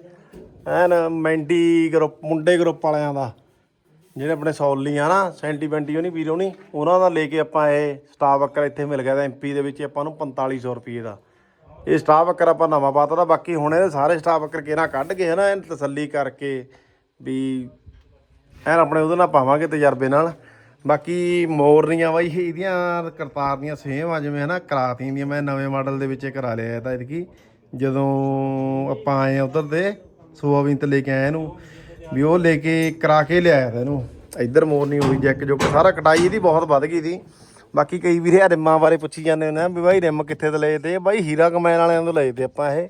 ਐਨ ਮੈਂਡੀ ਗਰੁੱਪ ਮੁੰਡੇ ਗਰੁੱਪ ਵਾਲਿਆਂ ਦਾ। ਜਿਹੜੇ ਆਪਣੇ ਸੌਲੀ ਆ ਨਾ ਸੈਂਟੀਮੈਂਟੀ ਉਹ ਨਹੀਂ ਵੀਰੋ ਨਹੀਂ ਉਹਨਾਂ ਦਾ ਲੈ ਕੇ ਆਪਾਂ ਇਹ ਸਟਾਫ ਵਰਕਰ ਇੱਥੇ ਮਿਲ ਗਿਆ ਤਾਂ ਐਮਪੀ ਦੇ ਵਿੱਚ ਆਪਾਂ ਨੂੰ 4500 ਰੁਪਏ ਦਾ। ਇਹ ਸਟਾਫ ਵਰਕਰ ਆਪਾਂ ਨਵਾਂ ਪਾਤਾ ਦਾ ਬਾਕੀ ਹੁਣ ਇਹਦੇ ਸਾਰੇ ਸਟਾਫ ਵਰਕਰ ਕਿਹਨਾਂ ਕੱਢ ਕੇ ਹਨਾ ਐਨ ਤਸੱਲੀ ਕਰਕੇ ਵੀ ਐਨ ਆਪਣੇ ਉਹਦੇ ਨਾਲ ਪਾਵਾਂਗੇ ਤਜਰਬੇ ਨਾਲ। ਬਾਕੀ ਮੋਰਨੀਆਂ ਬਾਈ, ਇਹਦੀਆਂ ਕਰਤਾਰ ਦੀਆਂ ਸੇਮ ਆ, ਜਿਵੇਂ ਹਨਾ, ਕਰਾਤੀਆਂ ਦੀਆਂ, ਮੈਂ ਨਵੇਂ ਮਾਡਲ ਦੇ ਵਿੱਚ ਕਰਾ ਲਿਆ ਤਾਂ ਇਹਦੀ ਜਦੋਂ ਆਪਾਂ ਆਏ ਉਧਰ ਦੇ, ਸੋਆਬੀਨ ਤੇ ਲੈ ਕੇ ਆਏ ਇਹਨੂੰ ਵੀ ਉਹ ਲੈ ਕੇ ਕਰਾ ਕੇ ਲਿਆਇਆ ਤਾ ਇਹਨੂੰ। ਇੱਧਰ ਨਹੀਂ ਹੋਈ, ਜੈਕ ਜੋ ਸਾਰਾ ਕਟਾਈ ਇਹਦੀ ਬਹੁਤ ਵੱਧ ਗਈ ਸੀ। ਬਾਕੀ ਕਈ ਵੀਰੇ ਆ ਰਿੰਮਾਂ ਬਾਰੇ ਪੁੱਛੀ ਜਾਂਦੇ ਹੁੰਦੇ ਆ ਵੀ ਬਾਈ ਰਿੰਮ ਕਿੱਥੇ ਤੋਂ ਲਏ ਤੇ, ਬਾਈ ਹੀਰਾ ਕਮੈਨ ਵਾਲਿਆਂ ਤੋਂ ਲਏ ਤੇ ਆਪਾਂ ਇਹ।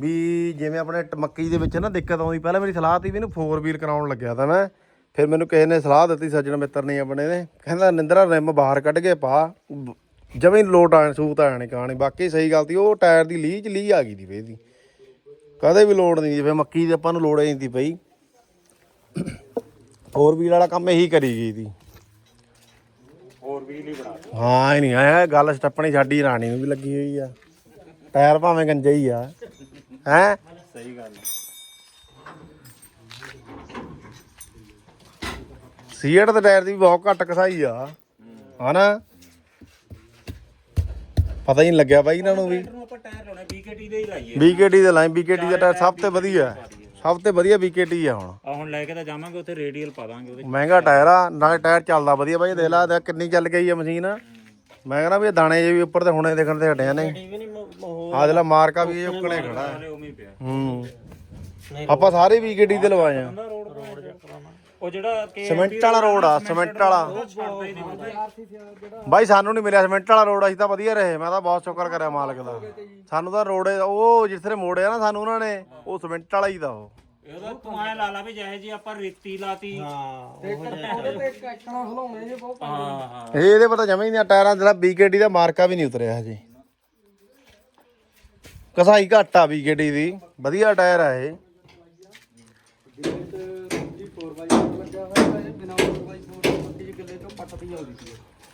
ਵੀ ਜਿਵੇਂ ਆਪਣੇ ਟ- ਮੱਕੀ ਦੇ ਵਿੱਚ ਨਾ ਦਿੱਕਤ ਆਉਂਦੀ, ਪਹਿਲਾਂ ਮੇਰੀ ਸਲਾਹ ਤੀ ਵੀ ਇਹਨੂੰ 4 ਵੀਲ ਕਰਾਉਣ ਲੱਗਿਆ ਤਾਂ ਮੈਂ। ਫਿਰ ਮੈਨੂੰ ਕਿਸੇ ਨੇ ਸਲਾਹ ਦਿੱਤੀ, ਸੱਜਣ ਮਿੱਤਰ ਨੇ ਆਪਣੇ ਨੇ। ਕਹਿੰਦਾ ਨਿੰਦਰਾ ਰਿਮ ਬਾਹਰ ਕੱਢ ਕੇ ਪਾ। ਜਵੇਂ ਲੋਟ ਆਣ, ਸੂਤ ਆਣੇ ਕਹਾਣੀ। ਬਾਕੀ ਸਹੀ ਗੱਲ ਤੀ, ਉਹ ਟਾਇਰ ਦੀ ਲੀਚ ਲੀ ਆ ਗਈ ਦੀ ਵੇ ਦੀ ਕਦੇ ਵੀ ਲੋੜ ਨਹੀਂ ਜੀ ਜਿਵੇਂ ਮੱਕੀ ਦੀ ਆਪਾਂ ਨੂੰ ਲੋੜ ਹੀ ਨਹੀਂ ਤੀ ਪਈ 4 ਵੀਲ ਵਾਲਾ ਕੰਮ ਇਹੀ ਕਰੀ ਗਈ ਦੀ ਹੋਰ ਵੀ ਨਹੀਂ ਬਣਾ ਹਾਂ ਇਹ ਨਹੀਂ ਆਇਆ ਗੱਲ ਸਟੱਪਣੀ ਸਾਡੀ ਰਾਣੀ ਨੂੰ ਵੀ ਲੱਗੀ ਹੋਈ ਆ। ਟਾਇਰ ਭਾਵੇਂ ਗੰਜੇ ਹੀ ਆ। ਹੈ? ਸਹੀ ਗੱਲ ਹੈ। ਸੀਟ ਦੇ ਟਾਇਰ ਦੀ ਬਹੁਤ ਘੱਟ ਕਸਾਈ ਆ। ਹਨਾ? ਪਤਾ ਹੀ ਨਹੀਂ ਲੱਗਿਆ ਬਾਈ ਇਹਨਾਂ ਨੂੰ ਵੀ। ਆਪਾਂ ਟਾਇਰ ਲਾਉਣੇ BKT ਦੇ ਹੀ ਲਾਈਏ। BKT ਦੇ ਲਾਈਨ BKT ਦਾ ਟਾਇਰ ਸਭ ਤੋਂ ਵਧੀਆ। ਸਭ ਤੋਂ ਵਧੀਆ BKT ਆ ਹੁਣ। ਆ ਹੁਣ ਲੈ ਕੇ ਤਾਂ ਜਾਵਾਂਗੇ ਉੱਥੇ ਰੇਡੀਅਲ ਪਾ ਦਾਂਗੇ ਉਹਦੇ ਮਹਿੰਗਾ ਟਾਇਰ ਆ ਨਾਲੇ ਟਾਇਰ ਚੱਲਦਾ ਵਧੀਆ ਬਾਈ ਦੇਖ ਲਾ ਦੇਖ ਕਿੰਨੀ ਚੱਲ ਗਈ ਆ ਮਸ਼ੀਨ। ਮੈਂ ਕਹਿੰਦਾ ਵੀ ਇਹ ਦਾਣੇ ਜੇ ਵੀ ਉੱਪਰ ਤੇ ਹੁਣੇ ਦੇਖਣ ਤੇ ਹਟਿਆ ਨੇ ਆਹ ਦੇਖ ਲਾ ਮਾਰਕਾ ਵੀ ਇਹ ਉੱਕਣੇ ਖੜਾ। ਹੈ। ਆਪਾਂ ਸਾਰੇ BKT ਦੇ ਲਵਾਏ ਆ। ਰੋਡ ਉਹ ਜਿਹੜਾ ਕਿ ਸਿਮੈਂਟ ਵਾਲਾ ਰੋਡ ਆ ਸਿਮੈਂਟ ਵਾਲਾ। ਬਾਈ ਸਾਨੂੰ ਨਹੀਂ ਮਿਲਿਆ ਸਿਮੈਂਟ ਵਾਲਾ ਰੋਡ ਅਸੀਂ ਤਾਂ ਵਧੀਆ ਰਹੇ ਮੈਂ ਤਾਂ ਬਹੁਤ ਸ਼ੁਕਰ ਕਰਿਆ ਮਾਲਕ ਦਾ। ਸਾਨੂੰ ਤਾਂ ਰੋਡ ਉਹ ਜਿੱਥੇ ਮੋੜਿਆ ਨਾ ਸਾਨੂੰ ਉਹਨਾਂ ਨੇ ਉਹ ਸਿਮੈਂਟ ਵਾਲਾ ਹੀ ਦਾ ਉਹ। ਇਹਦਾ ਤੂੰ ਐ ਲਾ ਲਾ ਵੀ ਜਿਹੇ ਜੀ ਆਪਾਂ ਰੇਤੀ ਲਾਤੀ। ਹਾਂ ਹਾਂ ਇਹ ਇਹਦੇ ਪਤਾ ਜਮੇ ਹੀ ਨਹੀਂ ਟਾਇਰਾਂ ਦਾ BKT ਦਾ ਮਾਰਕਾ ਵੀ ਨਹੀਂ ਉਤਰਿਆ ਹਜੇ। ਕਸਾਈ ਘੱਟ ਆ BKT ਦੀ ਵਧੀਆ ਟਾਇਰ ਆ ਇਹ।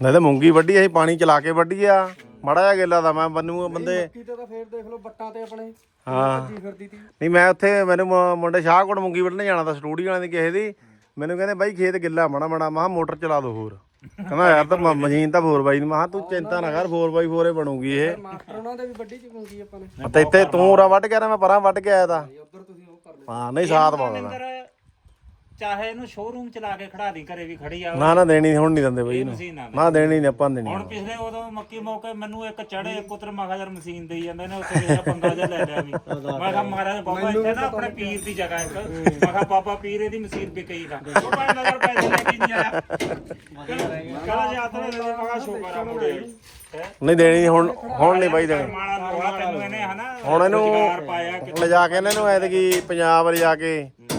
ਨਹੀਂ ਤਾਂ ਮੂੰਗੀ ਵੱਢੀ ਅਸੀਂ ਪਾਣੀ ਚਲਾ ਕੇ ਵੱਢੀ ਆ। ਮੜਾ ਜਿਹਾ ਗੇਲਾ ਦਾ ਮੈਂ ਬੰਨੂ ਬੰਦੇ। ਤੇ ਤਾਂ ਫੇਰ ਦੇਖ ਲਓ ਬੱਟਾਂ ਤੇ ਆਪਣੇ। ਹਾਂ। ਫਿਰਦੀ ਤੀ। ਨਹੀਂ ਮੈਂ ਉੱਥੇ ਮੈਨੂੰ ਮ- ਮੁੰਡੇ ਸ਼ਾਹਕੋਟ ਮੂੰਗੀ ਵੱਢਣ ਜਾਣਾ ਤਾਂ ਸਟੂਡੀਓ ਵਾਲਿਆਂ ਦੀ ਕਿਸੇ ਦੀ। ਮੈਨੂੰ ਕਹਿੰਦੇ ਬਾਈ ਖੇਤ ਗਿੱਲਾ ਮੜਾ ਮੜਾ। ਮਹਾ ਮੋਟਰ ਚਲਾ ਦੋ ਹੋਰ। ਕਹਿੰਦਾ ਯਾਰ ਤਾਂ ਮ- ਮਸ਼ੀਨ ਤਾਂ 4x ਦੀ ਮਹਾ ਤੂੰ ਚਿੰਤਾ ਨਾ ਕਰ 4x4 ਹੀ ਬਣੂਗੀ ਇਹ। ਮਾਸਟਰ ਉਹਨਾਂ ਦੇ ਵੀ ਵੱਡੀ ਚ ਹੁੰਦੀ ਆਪਾਂ ਨੇ। ਤੇ ਇੱਥੇ ਤੂੰ ਉਰਾ ਵੱਢ ਕੇ ਆ ਮੈਂ ਪਰਾਂ ਵੱਢ ਕੇ ਆਇਆ ਤਾਂ। ਉਧਰ ਤੁਸੀਂ ਉਹ ਕਰ ਹਾਂ ਨਹੀਂ ਸਾਥ ਪਾਉਂਦਾ ਚਾਹੇ ਇਹਨੂੰ ਸ਼ੋਰੂਮ ਚਲਾ ਕੇ ਖੜਾ ਦੀ ਘਰੇ ਵੀ ਖੜੀ ਆ ਨਾ ਨਾ ਦੇਣੀ ਹੁਣ ਨਹੀਂ ਦਿੰਦੇ ਬਈ ਇਹਨੂੰ। ਮਸ਼ੀਨ ਆ ਨਾ ਦੇਣੀ ਨਹੀਂ ਆਪਾਂ ਨੀ ਦੇਣੀ ਹੁਣ ਪਿਛਲੇ ਉਦੋਂ ਮੱਕੀ ਮੌਕੇ ਮੈਨੂੰ ਇੱਕ ਚੜੇ ਪੁੱਤਰ ਮਹਾਜਰ ਮਸ਼ੀਨ ਦੇਈ ਜਾਂਦੇ ਨੇ ਉੱਥੇ ਜਿਹੜਾ ਪੰਗਾ ਜਿਹਾ ਲੈ ਲਿਆ ਵੀ। ਮੈਂ ਕਿਹਾ ਮਹਾਰਾਜ ਬਾਬਾ ਇੱਥੇ ਨਾ ਆਪਣੇ ਪੀਰ ਦੀ ਜਗ੍ਹਾ ਇੱਕ। ਮੈਂ ਕਿਹਾ ਬਾਬਾ ਪੀਰ ਇਹਦੀ ਮਸ਼ੀਨ ਵਿਕਈ ਦਾ। ਉਹ ਭਾਈ ਨਜ਼ਰ ਪੈਸੇ ਲੈ ਕੇ ਨਹੀਂ ਆਇਆ। ਕਹਿੰਦਾ ਜੀ ਆਤਰੇ ਦੇ ਮੈਂ ਕਿਹਾ ਸ਼ੁਕਰ ਆ ਮੁੰਡੇ ਹੈਂ? ਨਹੀਂ ਦੇਣੀ ਹੁਣ ਹੁਣ ਨਹੀਂ ਬਾਈ ਦੇਣੀ। ਮਾਣਾ ਲੋਹਾ ਤੈਨੂੰ ਇਹਨੇ ਹਨਾ? ਹੁਣ ਇਹਨੂੰ ਰੁਜ਼ਗਾਰ ਪਾਇਆ ਕਿ ਲਿਜਾ ਕੇ ਇਹਨਾਂ ਨੂੰ ਐਤਕੀ ਪੰਜਾਬ ਲਿਜਾ ਕੇ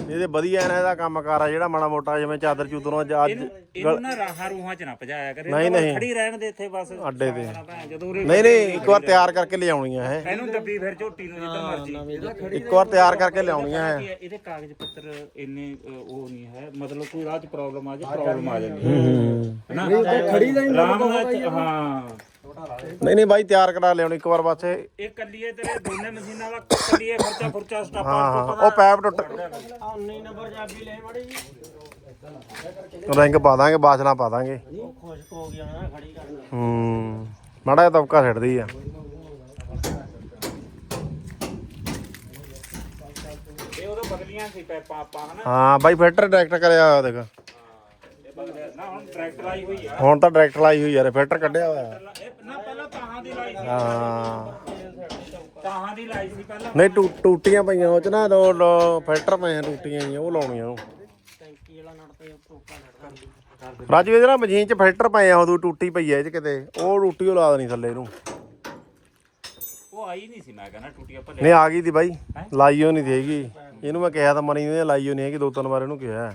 ਇਹਦੇ ਵਧੀਆ ਇਹਨਾਂ ਦਾ ਕੰਮ ਕਾਰ ਆ ਜਿਹੜਾ ਮਾੜਾ ਮੋਟਾ ਜਿਵੇਂ ਚਾਦਰ ਚੂਦਰੋਂ ਅੱਜ ਅੱਜ ਇਹਨੂੰ ਨਾ ਰਾਹਾਂ ਰੂਹਾਂ ਚ ਨਾ ਭਜਾਇਆ ਕਰੇ ਨਹੀਂ। ਖੜੀ ਰਹਿਣ ਦੇ ਇੱਥੇ ਬਸ। ਅੱਡੇ ਤੇ। ਜਦੋਂ ਉਰੇ ਨਹੀਂ ਨਹੀਂ ਇੱਕ ਵਾਰ ਤਿਆਰ ਕਰਕੇ ਲਿਆਉਣੀਆਂ ਹੈ। ਇਹਨੂੰ ਦੱਬੀ ਫਿਰ ਝੋਟੀ ਨੂੰ ਜਿੱਧਰ ਮਰਜ਼ੀ। ਇੱਕ ਵਾਰ ਤਿਆਰ ਕਰਕੇ ਲਿਆਉਣੀਆਂ ਹੈ। ਇਹਦੇ ਕਾਗਜ਼ ਪੱਤਰ ਇੰਨੇ ਅ, ਉਹ ਨਹੀਂ ਹੈ। ਮਤਲਬ ਕੋਈ ਰਾਹ ਚ ਪ੍ਰੋਬਲਮ ਆ ਜਾ ਪ੍ਰੋਬਲਮ ਆ ਜਾਂਦੀ ਹੈ। ਨਾ ਖੜੀ ਦਾ ਹਾਂ। ਨਹੀਂ ਨਹੀਂ ਬਾਈ ਤਿਆਰ ਕਰਾ ਲਿਓ ਇੱਕ ਵਾਰ ਬਸ। ਇਹ ਇਹ ਕੱਲੀਏ ਤੇਰੇ ਦੋਨੇ ਮਸ਼ੀਨਾਂ ਦਾ ਕੱਲੀਏ ਖਰਚਾ ਖੁਰਚਾ ਸਟਾਪਾ ਹਾਂ ਉਹ ਪੈਪ ਟੁੱਟ 19 ਨੰਬਰ ਚਾਬੀ ਲੈ ਮੜੀ ਜੀ। ਰਿੰਗ ਪਾ ਦਾਂਗੇ ਬਾਸਣਾ ਪਾ ਦਾਂਗੇ। ਹੂੰ ਮਾੜਾ ਜਿਹਾ ਤਬਕਾ ਛੱਡਦੀ ਆ। ਇਹ ਉਹਦਾ ਬਦਲੀਆਂ ਸੀ ਪੈਪਾਂ ਹਨਾ? ਹਾਂ ਬਾਈ ਫਿਲਟਰ ਡਾਇਰੈਕਟ ਕਰਿਆ ਹੋਇਆ ਦੇਖ। ਹੁਣ ਡਾਇਰੈਕਟ ਲਾਈ ਹੋਈ ਆ ਹੁਣ ਤਾਂ ਡਾਇਰੈਕਟ ਲਾਈ ਹੋਈ ਯਾਰ ਫਿਲਟਰ ਕੱਢਿਆ ਹੋਇਆ। ਇਹ ਨਾ ਪਹਿਲਾਂ ਤਾਹਾਂ ਦੀ ਲਾਈ ਸੀ ਹਾਂ। ਤਾਹਾਂ ਦੀ ਲਾਈ ਸੀ ਪਹਿਲਾਂ ਨਹੀਂ ਟੂ ਟੂਟੀਆਂ ਪਈਆਂ ਉਹ ਚ ਨਾ ਦੋ ਦੋ ਫਿਲਟਰ ਪਏ ਆ ਟੂਟੀਆਂ ਹੀ ਉਹ ਲਾਉਣੀਆਂ ਉਹ। ਟੈਂਕੀ ਵਾਲਾ ਨਟ ਤੇ ਟੋਕਾ ਨਟ ਰਾਜੂ ਇਹਦੇ ਨਾਲ ਮਸ਼ੀਨ 'ਚ ਫਿਲਟਰ ਪਏ ਆ ਉਦੋਂ ਟੂਟੀ ਪਈ ਆ ਇਹ 'ਚ ਕਿਤੇ। ਉਹ ਟੂਟੀ ਉਹ ਲਾ ਦੇਣੀ ਥੱਲੇ ਨੂੰ ਉਹ ਆਈ ਨਹੀਂ ਸੀ ਮੈਂ ਕਹਿੰਦਾ ਟੁੱਟੀਆਂ ਭੱਲੇ ਨਹੀਂ ਆ ਗਈ ਦੀ ਬਾਈ। ਲਾਈਓ ਨਹੀਂ ਦੇਗੀ ਇਹਨੂੰ ਮੈਂ ਕਿਹਾ ਤਾਂ ਮਨੀ ਨੇ ਲਾਈਓ ਨਹੀਂ ਹੈਗੀ ਦੋ ਤਿੰਨ ਵਾਰ ਇਹਨੂੰ ਕਿਹਾ।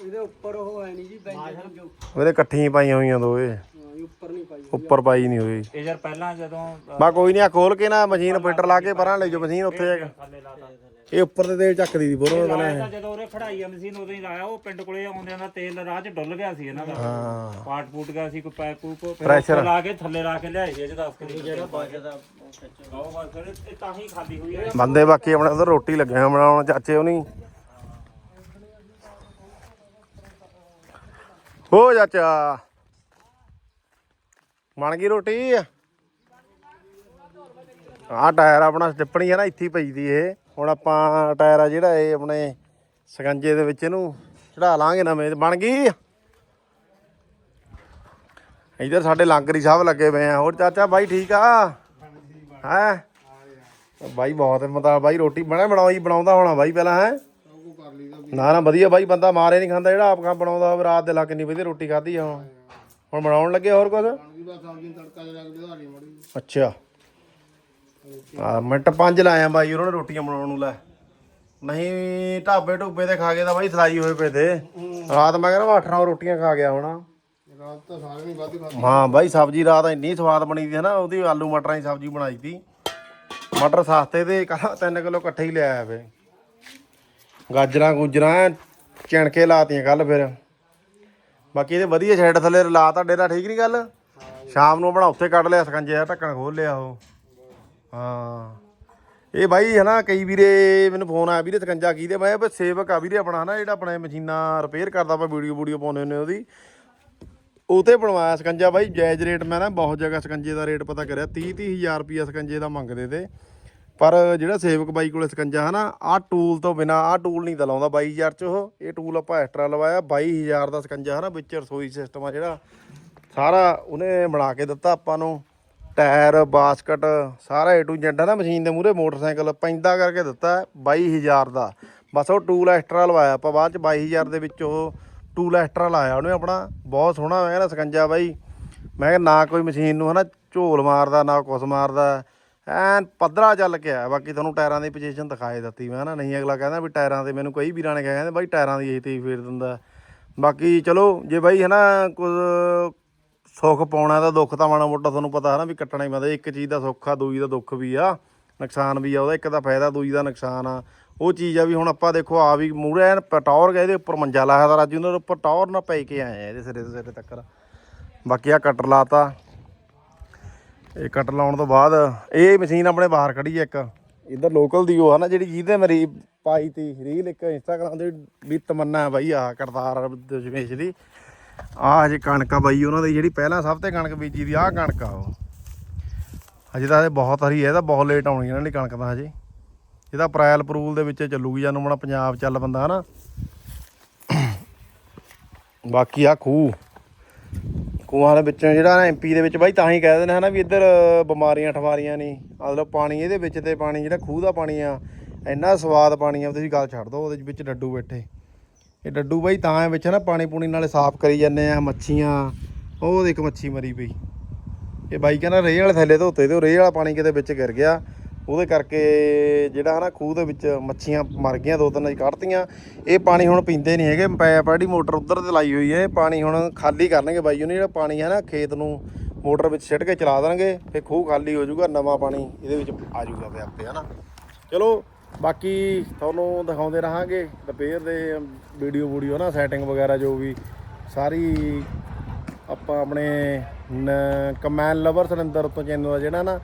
ਇਹਦੇ ਉੱਪਰ ਉਹ ਹੈ ਨਹੀਂ ਜੀ ਬੈਂਚ ਜੋ ਉਹਦੇ ਇਕੱਠੀਆਂ ਪਾਈਆਂ ਹੋਈਆਂ ਦੋਏ ਹਾਂ, ਇਹ ਉੱਪਰ ਨਹੀਂ ਪਾਈ ਉੱਪਰ ਪਾਈ ਨਹੀਂ ਹੋਈ। ਇਹ ਯਾਰ ਪਹਿਲਾਂ ਜਦੋਂ ਅ, ਬਾ ਕੋਈ ਨਹੀਂ ਆ ਖੋਲ ਕੇ ਨਾ ਮਸ਼ੀਨ ਫਿਲਟਰ ਲਾ ਕੇ ਪਰਾਂ ਲੈ ਜਾਓ ਮਸ਼ੀਨ ਉੱਥੇ ਹੈਗਾ ਥੱਲੇ ਲਾਤਾ ਇਹ ਉੱਪਰ ਤੇ ਤੇਲ ਚੱਕਦੀ ਦੀ ਬੋਰੋ ਲਾਇਆ ਤਾਂ ਜਦੋਂ ਉਹਨੇ ਖੜਾਈ ਆ ਮਸ਼ੀਨ ਉਦੋਂ ਹੀ ਲਾਇਆ। ਉਹ ਪਿੰਡ ਕੋਲੇ ਆਉਂਦਿਆਂ ਦਾ ਤੇਲ ਰਾਹ 'ਚ ਡੁੱਲ ਗਿਆ ਸੀ ਇਹਨਾਂ ਦਾ। ਹਾਂ। ਪਾਟ ਪੂਟ ਗਿਆ ਸੀ ਕੋਈ ਪੈਪ ਪੂਪ ਫਿਰ ਲਾ ਕੇ ਥੱਲੇ ਲਾ ਕੇ ਲਿਆਏ ਸੀ ਇਹ 'ਚ ਦੱਸ ਕੇ। ਜਿਹੜਾ ਬਚਦਾ ਉਹ ਖਿੱਚ ਉਹ ਬਸ ਫਿਰ ਇਹ ਤਾਂ ਹੀ ਖਾਲੀ ਹੋਈ ਹੈ ਬੰਦੇ ਬਾਕੀ ਆਪਣੇ ਉਧਰ ਰੋਟੀ ਲੱਗੇ ਆ ਬਣਾਉਣ ਚਾਚੇ ਉਹਨੀ ਹੋ ਚਾਚਾ ਬਣ ਗਈ ਰੋਟੀ। ਆਹ ਟਾਇਰ ਆਪਣਾ ਸਟਿੱਪਣੀ ਹੈ ਨਾ, ਇੱਥੇ ਪਈ ਦੀ ਇਹ। ਹੁਣ ਆਪਾਂ ਟਾਇਰ ਆ ਜਿਹੜਾ ਇਹ ਆਪਣੇ ਸਕੰਜੇ ਦੇ ਵਿੱਚ ਇਹਨੂੰ ਚੜਾ ਲਾਂਗੇ ਨਵੇਂ। ਬਣ ਗਈ? ਇਧਰ ਸਾਡੇ ਲਾਂਗਰੀ ਸਾਹਿਬ ਲੱਗੇ ਪਏ ਆ। ਹੋਰ ਚਾਚਾ ਬਾਈ ਠੀਕ ਆ? ਹੈ? ਬਾਈ ਬਹੁਤ ਮਤਾ, ਬਾਈ ਰੋਟੀ ਬਣਾ ਬਣਾਈ, ਬਣਾਉਂਦਾ ਹੋਣਾ ਬਾਈ ਪਹਿਲਾਂ, ਹੈ? ਨਾ ਨਾ ਵਧੀਆ ਬਾਈ ਬੰਦਾ ਮਾਰੇ ਨਹੀਂ ਖਾਂਦਾ ਜਿਹੜਾ ਆਪ ਖਾਂ ਬਣਾਉਂਦਾ ਹੋਵੇ ਰਾਤ ਦੇ ਲਾ ਕਿੰਨੀ ਵਧੀਆ ਰੋਟੀ ਖਾਧੀ ਆ ਹੁਣ। ਹੁਣ ਬਣਾਉਣ ਲੱਗੇ ਹੋਰ ਕੁਝ ਅੱਛਾ। ਆ ਮਿੰਟ ਪੰਜ ਲਾਇਆ ਬਾਈ ਉਹਨਾਂ ਨੇ ਰੋਟੀਆਂ ਬਣਾਉਣ ਨੂੰ ਲੈ। ਨਹੀਂ ਢਾਬੇ ਢੁੱਬੇ ਤੇ ਖਾ ਕੇ ਤਾਂ ਬਾਈ ਸਲਾਈ ਹੋਏ ਪਏ ਤੇ। ਰਾਤ ਮੈਂ ਕਹਿੰਦਾ 8-9 ਰੋਟੀਆਂ ਖਾ ਗਿਆ ਹੋਣਾ। ਰਾਤ ਤਾਂ ਸਾਰੇ ਨਹੀਂ ਵਾਧੀ ਖਾਧੀ ਹਾਂ ਬਾਈ ਸਬਜ਼ੀ ਰਾਤ ਇੰਨੀ ਸਵਾਦ ਬਣੀ ਦੀ ਹੈ ਨਾ ਉਹਦੀ ਆਲੂ ਮਟਰਾਂ ਦੀ ਸਬਜ਼ੀ ਬਣਾਈ ਤੀ ਮਟਰ ਸਸਤੇ ਤੇ 3 ਕਿਲੋ ਇਕੱਠੇ ਹੀ ਲਿਆਇਆ ਫੇ। ਗਾਜਰਾਂ ਗੁਜਰਾਂ ਚਿਣਕੇ ਲਾਤੀਆਂ ਕੱਲ ਫਿਰ। ਬਾਕੀ ਇਹਦੇ ਵਧੀਆ ਛੱਡ ਥੱਲੇ ਲਾ ਲਾਤਾ ਡੇਰਾ ਠੀਕ ਨਹੀਂ ਗੱਲ? ਸ਼ਾਮ ਨੂੰ ਆਪਣਾ ਉੱਥੇ ਕੱਢ ਲਿਆ, ਸਕੰਜੇ ਦਾ ਢੱਕਣ ਖੋਲ ਲਿਆ ਉਹ। ਹਾਂ। ਇਹ ਬਾਈ ਹੈ ਨਾ ਕਈ ਵੀਰੇ ਮੈਨੂੰ ਫੋਨ ਆਇਆ, ਵੀਰੇ ਸਕੰਜਾ ਕੀ ਦੇ ਮੈਂ ਕਿਹਾ ਸੇਵਕ ਆ ਵੀਰੇ ਆਪਣਾ ਹਨਾ, ਜਿਹੜਾ ਆਪਣੇ ਮਸ਼ੀਨਾਂ ਰਿਪੇਅਰ ਕਰਦਾ ਆਪਾਂ ਵੀਡੀਓ ਵੀਡੀਓ ਪਾਉਂਦੇ ਹੁੰਦੇ ਉਹਦੀ। ਉਹ ਤੇ ਬਣਵਾਇਆ ਸਕੰਜਾ ਬਾਈ ਜਾਇਜ਼ ਰੇਟ ਮੈਂ ਨਾ ਬਹੁਤ ਜਗ੍ਹਾ ਸਕੰਜੇ ਦਾ ਰੇਟ ਪਤਾ ਕਰਿਆ 30 30 ਹਜ਼ਾਰ ਰੁਪਿਆ ਸਕੰਜੇ ਦਾ ਮੰਗਦੇ ਤੇ। ਪਰ ਜਿਹੜਾ ਸੇਵਕ ਬਾਈ ਕੋਲੇ ਸਕੰਜਾ ਹਨਾ, ਆਹ ਟੂਲ ਤੋਂ ਬਿਨਾ ਆਹ ਟੂਲ ਨਹੀਂ ਤਾਂ ਲਾਉਂਦਾ 22000 ਚ ਉਹ। ਇਹ ਟੂਲ ਆਪਾਂ ਐਕਸਟਰਾ ਲਵਾਇਆ 22000 ਦਾ ਸਕੰਜਾ ਹਨਾ, ਵਿੱਚ ਰਸੋਈ ਸਿਸਟਮ ਆ ਜਿਹੜਾ। ਸਾਰਾ ਉਹਨੇ ਬਣਾ ਕੇ ਦਿੱਤਾ ਆਪਾਂ ਨੂੰ। ਟਾਇਰ, ਬਾਸਕਟ, ਸਾਰਾ ਏ ਟੂ Z ਨਾ ਮਸ਼ੀਨ ਦੇ ਮੂਹਰੇ ਮੋਟਰਸਾਈਕਲ ਪੈਂਦਾ ਕਰਕੇ ਦਿੱਤਾ 22000 ਦਾ। ਬਸ ਉਹ ਟੂਲ ਐਕਸਟਰਾ ਲਵਾਇਆ ਆਪਾਂ, ਬਾਅਦ ਚ 22000 ਦੇ ਵਿੱਚ ਉਹ ਟੂਲ ਐਕਸਟਰਾ ਲਾਇਆ ਉਹਨੇ ਆਪਣਾ। ਬਹੁਤ ਸੋਹਣਾ, ਮੈਂ ਕਹਿੰਦਾ ਸਕੰਜਾ ਬਾਈ। ਮੈਂ ਕਿਹਾ ਨਾ ਕੋਈ ਮਸ਼ੀਨ ਨੂੰ ਹਨਾ, ਝੋਲ ਮਾਰਦਾ, ਨਾ ਕੁਛ ਮਾਰਦਾ। ਐਨ ਪੱਧਰਾ ਚੱਲ ਕੇ ਆ ਬਾਕੀ ਤੁਹਾਨੂੰ ਟਾਇਰਾਂ ਦੀ ਪੋਜੀਸ਼ਨ ਦਿਖਾਏ ਦਿੱਤੀ ਮੈਂ ਨਾ ਨਹੀਂ, ਅਗਲਾ ਕਹਿੰਦਾ ਵੀ ਟਾਇਰਾਂ ਤੇ ਮੈਨੂੰ ਕਈ ਵੀਰਾਂ ਨੇ ਕਿਹਾ, ਕਹਿੰਦੇ ਬਾਈ ਟਾਇਰਾਂ ਦੀ ਇਹੀ ਤੇ ਹੀ ਫੇਰ ਦਿੰਦਾ। ਬਾਕੀ ਚਲੋ, ਜੇ ਬਾਈ ਹਨਾ ਕੁਝ ਸੁੱਖ ਪਾਉਣਾ ਤਾਂ ਦੁੱਖ ਤਾਂ ਮਾੜਾ ਮੋਟਾ ਤੁਹਾਨੂੰ ਪਤਾ ਹੈ ਨਾ ਵੀ ਕੱਟਣਾ ਹੀ ਪੈਂਦਾ। ਇੱਕ ਚੀਜ਼ ਦਾ ਸੁੱਖ ਆ ਦੂਜੀ ਦਾ ਦੁੱਖ ਵੀ ਆ। ਨੁਕਸਾਨ ਵੀ ਆ, ਉਹਦਾ ਇੱਕ ਦਾ ਫਾਇਦਾ ਦੂਜੀ ਦਾ ਨੁਕਸਾਨ ਆ। ਉਹ ਚੀਜ਼ ਆ ਵੀ ਹੁਣ ਆਪਾਂ ਦੇਖੋ, ਆ ਵੀ ਮੂਹਰੇ ਐਨ ਪਟੌਰ ਗਏ ਇਹਦੇ ਉੱਪਰ ਮੰਜਾ ਲਾਇਆ ਦਾ ਰਾਜੂ ਨੇ ਉੱਪਰ ਟੌਰ ਨਾ ਪੈ ਕੇ ਆਏ ਆ ਇਹਦੇ ਸਿਰੇ ਤੋਂ ਸਿਰੇ ਤੱਕ। ਬਾਕੀ ਆ ਕਟਰ ਲਾਤਾ। ਇਹ ਕੱਟ ਲਾਉਣ ਤੋਂ ਬਾਅਦ ਇਹ ਮਸ਼ੀਨ ਆਪਣੇ ਬਾਹਰ ਖੜੀ ਹੈ ਇੱਕ। ਇੱਧਰ ਲੋਕਲ ਦੀ ਉਹ ਆ ਨਾ ਜਿਹੜੀ ਜਿਹਦੇ ਮੇਰੀ ਪਾਈ ਤੀ ਰੀਲ ਇੱਕ ਇੰਸਟਾਗ੍ਰਾਮ ਦੇ ਵੀ ਤਮੰਨਾ ਹੈ ਬਾਈ ਆ ਕਰਤਾਰ ਦਸ਼ਮੇਸ਼ ਦੀ। ਆ ਹਜੇ ਕਣਕ ਆ ਬਾਈ, ਉਹਨਾਂ ਦੀ ਜਿਹੜੀ ਪਹਿਲਾਂ ਸਭ ਤੇ ਕਣਕ ਬੀਜੀ ਦੀ ਆਹ ਕਣਕ ਆ ਉਹ। ਹਜੇ ਤਾਂ ਇਹ ਬਹੁਤ ਹਰੀ ਹੈ ਤਾਂ ਬਹੁਤ ਲੇਟ ਆਉਣੀ ਇਹਨਾਂ ਦੀ ਕਣਕ ਤਾਂ ਹਜੇ। ਇਹਦਾ ਅਪ੍ਰੈਲ ਅਪਰੂਲ ਦੇ ਵਿੱਚ ਚੱਲੂਗੀ ਜਾਨੂੰ ਆਪਣਾ ਪੰਜਾਬ ਚੱਲ ਬੰਦਾ ਹਨਾ। ਬਾਕੀ ਆ ਖੂਹ। ਖੂਹਾਂ ਦੇ ਵਿੱਚੋਂ ਜਿਹੜਾ ਨਾ ਐਮਪੀ ਦੇ ਵਿੱਚ ਬਾਈ ਤਾਂ ਹੀ ਕਹਿ ਦਿੰਦੇ ਹਨਾ ਵੀ ਇੱਧਰ ਬਿਮਾਰੀਆਂ ਠਵਾਰੀਆਂ ਨਹੀਂ। ਮਤਲਬ ਪਾਣੀ ਇਹਦੇ ਵਿੱਚ ਤੇ ਪਾਣੀ ਜਿਹੜਾ ਖੂਹ ਦਾ ਪਾਣੀ ਆ, ਇੰਨਾ ਸਵਾਦ ਪਾਣੀ ਆ, ਤੁਸੀਂ ਗੱਲ ਛੱਡ ਦੋ ਉਹਦੇ ਵਿੱਚ ਡੱਡੂ ਬੈਠੇ। ਇਹ ਡੱਡੂ ਬਾਈ ਤਾਂ ਹੈ ਵਿੱਚ ਨਾ ਪਾਣੀ ਪੂਣੀ ਨਾਲੇ ਸਾਫ਼ ਕਰੀ ਜਾਂਦੇ ਆ, ਮੱਛੀਆਂ, ਉਹ ਦੇਖ ਮੱਛੀ ਮਰੀ ਪਈ। ਇਹ ਬਾਈ ਕਹਿੰਦਾ ਰੇਹ ਵਾਲੇ ਥੱਲੇ ਧੋਤੇ ਤੇ ਉਹ ਰੇਹ ਵਾਲਾ ਪਾਣੀ ਕਿਤੇ ਵਿੱਚ ਗਿਰ ਗਿਆ। ਉਹਦੇ ਕਰਕੇ ਜਿਹੜਾ ਹਨਾ ਖੂਹ ਦੇ ਵਿੱਚ ਮੱਛੀਆਂ ਮਰ ਗਈਆਂ, ਦੋ ਤਿੰਨ ਕੱਢਤੀਆਂ। ਇਹ ਪਾਣੀ ਹੁਣ ਪੀਂਦੇ ਨਹੀਂ ਹੈਗੇ। ਪੈਪ ਜਿਹੜੀ ਮੋਟਰ ਉੱਧਰ ਤੇ ਲਾਈ ਹੋਈ ਹੈ। ਇਹ ਪਾਣੀ ਹੁਣ ਖਾਲੀ ਕਰਨਗੇ ਬਾਈ ਉਹਨੇ। ਜਿਹੜਾ ਪਾਣੀ ਹੈ ਨਾ, ਖੇਤ ਨੂੰ ਮੋਟਰ ਵਿੱਚ ਸਿੱਟ ਕੇ ਚਲਾ ਦੇਣਗੇ, ਫਿਰ ਖੂਹ ਖਾਲੀ ਹੋ ਜਾਊਗਾ, ਨਵਾਂ ਪਾਣੀ ਇਹਦੇ ਵਿੱਚ ਆ ਜਾਊਗਾ ਫਿਰ ਆਪੇ, ਹਨਾ। ਚਲੋ, ਬਾਕੀ ਤੁਹਾਨੂੰ ਦਿਖਾਉਂਦੇ ਰਹਾਂਗੇ। ਰਿਪੇਅਰ ਦੇ ਵੀਡੀਓ ਵੀਡੀਓ ਨਾ ਸੈਟਿੰਗ ਵਗੈਰਾ ਜੋ ਵੀ, ਸਾਰੀ ਆਪਾਂ ਆਪਣੇ ਕਮੈਨ ਲਵਰ ਸਿਲੰਡਰ ਤੋਂ ਚੈਨਲ ਆ ਜਿਹੜਾ ਨਾ,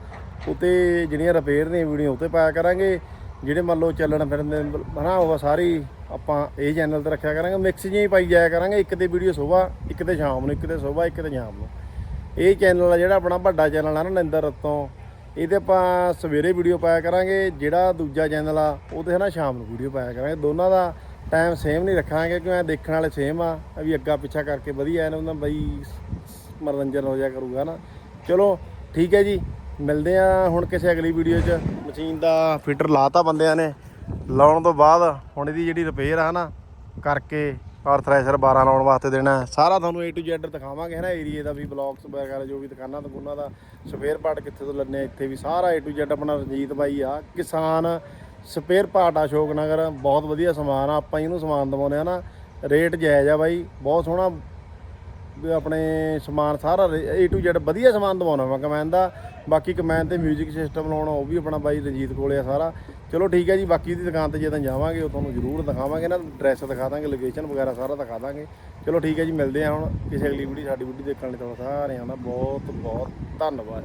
ਉਤੇ ਜਿਹੜੀਆਂ ਰਿਪੇਅਰ ਦੀਆਂ ਵੀਡੀਓ ਉਤੇ ਪਾਇਆ ਕਰਾਂਗੇ, ਜਿਹੜੇ ਮੰਨ ਲਓ ਚੱਲਣ ਫਿਰਨ ਦੇ ਹਨਾ, ਉਹ ਸਾਰੀ ਆਪਾਂ ਇਹ ਚੈਨਲ ਤੇ ਰੱਖਿਆ ਕਰਾਂਗੇ ਮਿਕਸ ਜਿਹੀਆਂ ਹੀ ਪਾਈ ਜਾਇਆ ਕਰਾਂਗੇ, ਇੱਕ ਤੇ ਵੀਡੀਓ ਸਵੇਰ ਇੱਕ ਤੇ ਸ਼ਾਮ ਨੂੰ, ਇੱਕ ਤੇ ਸਵੇਰ ਇੱਕ ਤੇ ਸ਼ਾਮ ਨੂੰ। ਇਹ ਚੈਨਲ ਆ ਜਿਹੜਾ ਆਪਣਾ ਵੱਡਾ ਚੈਨਲ ਆ ਨਾ ਨਰਿੰਦਰ ਤੋਂ ਇਹ ਤੇ ਆਪਾਂ ਸਵੇਰੇ ਵੀਡੀਓ ਪਾਇਆ ਕਰਾਂਗੇ, ਜਿਹੜਾ ਦੂਜਾ ਚੈਨਲ ਆ, ਉਹ ਤੇ ਹੈ ਨਾ ਸ਼ਾਮ ਨੂੰ ਵੀਡੀਓ ਪਾਇਆ ਕਰਾਂਗੇ, ਦੋਨਾਂ ਦਾ ਟਾਈਮ ਸੇਮ ਨਹੀਂ ਰੱਖਾਂਗੇ ਕਿਉਂ? ਐਂ ਦੇਖਣ ਵਾਲੇ ਸੇਮ ਆ। ਵੀ ਅੱਗਾ ਪਿੱਛਾ ਕਰਕੇ ਵਧੀਆ ਇਹਨਾਂ ਦਾ ਬਈ ਮਨੋਰੰਜਨ ਹੋ ਜਾ ਕਰੂਗਾ ਨਾ। ਚਲੋ, ਠੀਕ ਹੈ ਜੀ। ਮਿਲਦੇ ਆ ਹੁਣ ਕਿਸੇ ਅਗਲੀ ਵੀਡੀਓ 'ਚ। ਮਸ਼ੀਨ ਦਾ ਫਿਟਰ ਲਾਤਾ ਬੰਦਿਆਂ ਨੇ। ਲਾਉਣ ਤੋਂ ਬਾਅਦ ਹੁਣ ਇਹਦੀ ਜਿਹੜੀ ਰਿਪੇਅਰ ਆ ਨਾ ਕਰਕੇ ਔਰ ਥ੍ਰੈਸ਼ਰ 12 ਲਾਉਣ ਵਾਸਤੇ ਦੇਣਾ। ਸਾਰਾ ਤੁਹਾਨੂੰ A to Z ਦਿਖਾਵਾਂਗੇ ਹੈ ਨਾ ਏਰੀਏ ਦਾ ਵੀ ਬਲੌਗਸ ਵਗੈਰਾ, ਜੋ ਵੀ ਦੁਕਾਨਾਂ ਦੁਕਾਨਾਂ ਦਾ। ਸਪੇਅਰ ਪਾਰਟ ਕਿੱਥੇ ਤੋਂ ਲੈਣੇ ਆ, ਇੱਥੇ ਵੀ ਸਾਰਾ A to Z ਆਪਣਾ ਰਣਜੀਤ ਬਾਈ ਆ। ਕਿਸਾਨ ਸਪੇਅਰ ਪਾਰਟ ਆ ਅਸ਼ੋਕ ਨਗਰ ਬਹੁਤ ਵਧੀਆ ਸਮਾਨ ਆ, ਆਪਾਂ ਇਹਨੂੰ ਸਮਾਨ ਦਵਾਉਂਦੇ ਆ ਨਾ, ਰੇਟ ਜਾਇਜ਼ ਆ ਬਾਈ, ਬਹੁਤ ਸੋਹਣਾ ਆਪਣੇ ਸਮਾਨ ਸਾਰਾ A to Z ਵਧੀਆ ਸਮਾਨ ਦਵਾਉਣਾ ਵਾ ਕਮੈਨ ਦਾ, ਬਾਕੀ ਕਮੈਨ ਤੇ 뮤직 ਸਿਸਟਮ ਲਾਉਣਾ, ਉਹ ਵੀ ਆਪਣਾ ਬਾਈ ਰਣਜੀਤ ਕੋਲੇ ਆ ਸਾਰਾ। ਚਲੋ ਠੀਕ ਹੈ ਜੀ, ਬਾਕੀ ਦੀ ਦੁਕਾਨ ਤੇ ਜਦੋਂ ਜਾਵਾਂਗੇ, ਉਹ ਤੁਹਾਨੂੰ ਜ਼ਰੂਰ ਦਿਖਾਵਾਂਗੇ ਨਾ ਐਡਰੈਸ ਦਿਖਾ ਦਾਂਗੇ ਲੋਕੇਸ਼ਨ ਵਗੈਰਾ ਸਾਰਾ ਦਿਖਾ ਦਾਂਗੇ। ਚਲੋ ਠੀਕ ਹੈ ਜੀ, ਮਿਲਦੇ ਆ ਹੁਣ, ਕਿਸੇ ਅਗਲੀ ਵੀਡੀਓ ਸਾਡੀ ਵੀਡੀਓ ਦੇਖਣ ਲਈ ਤੁਹਾਨੂੰ ਸਾਰਿਆਂ ਦਾ ਬਹੁਤ ਬਹੁਤ ਧੰਨਵਾਦ।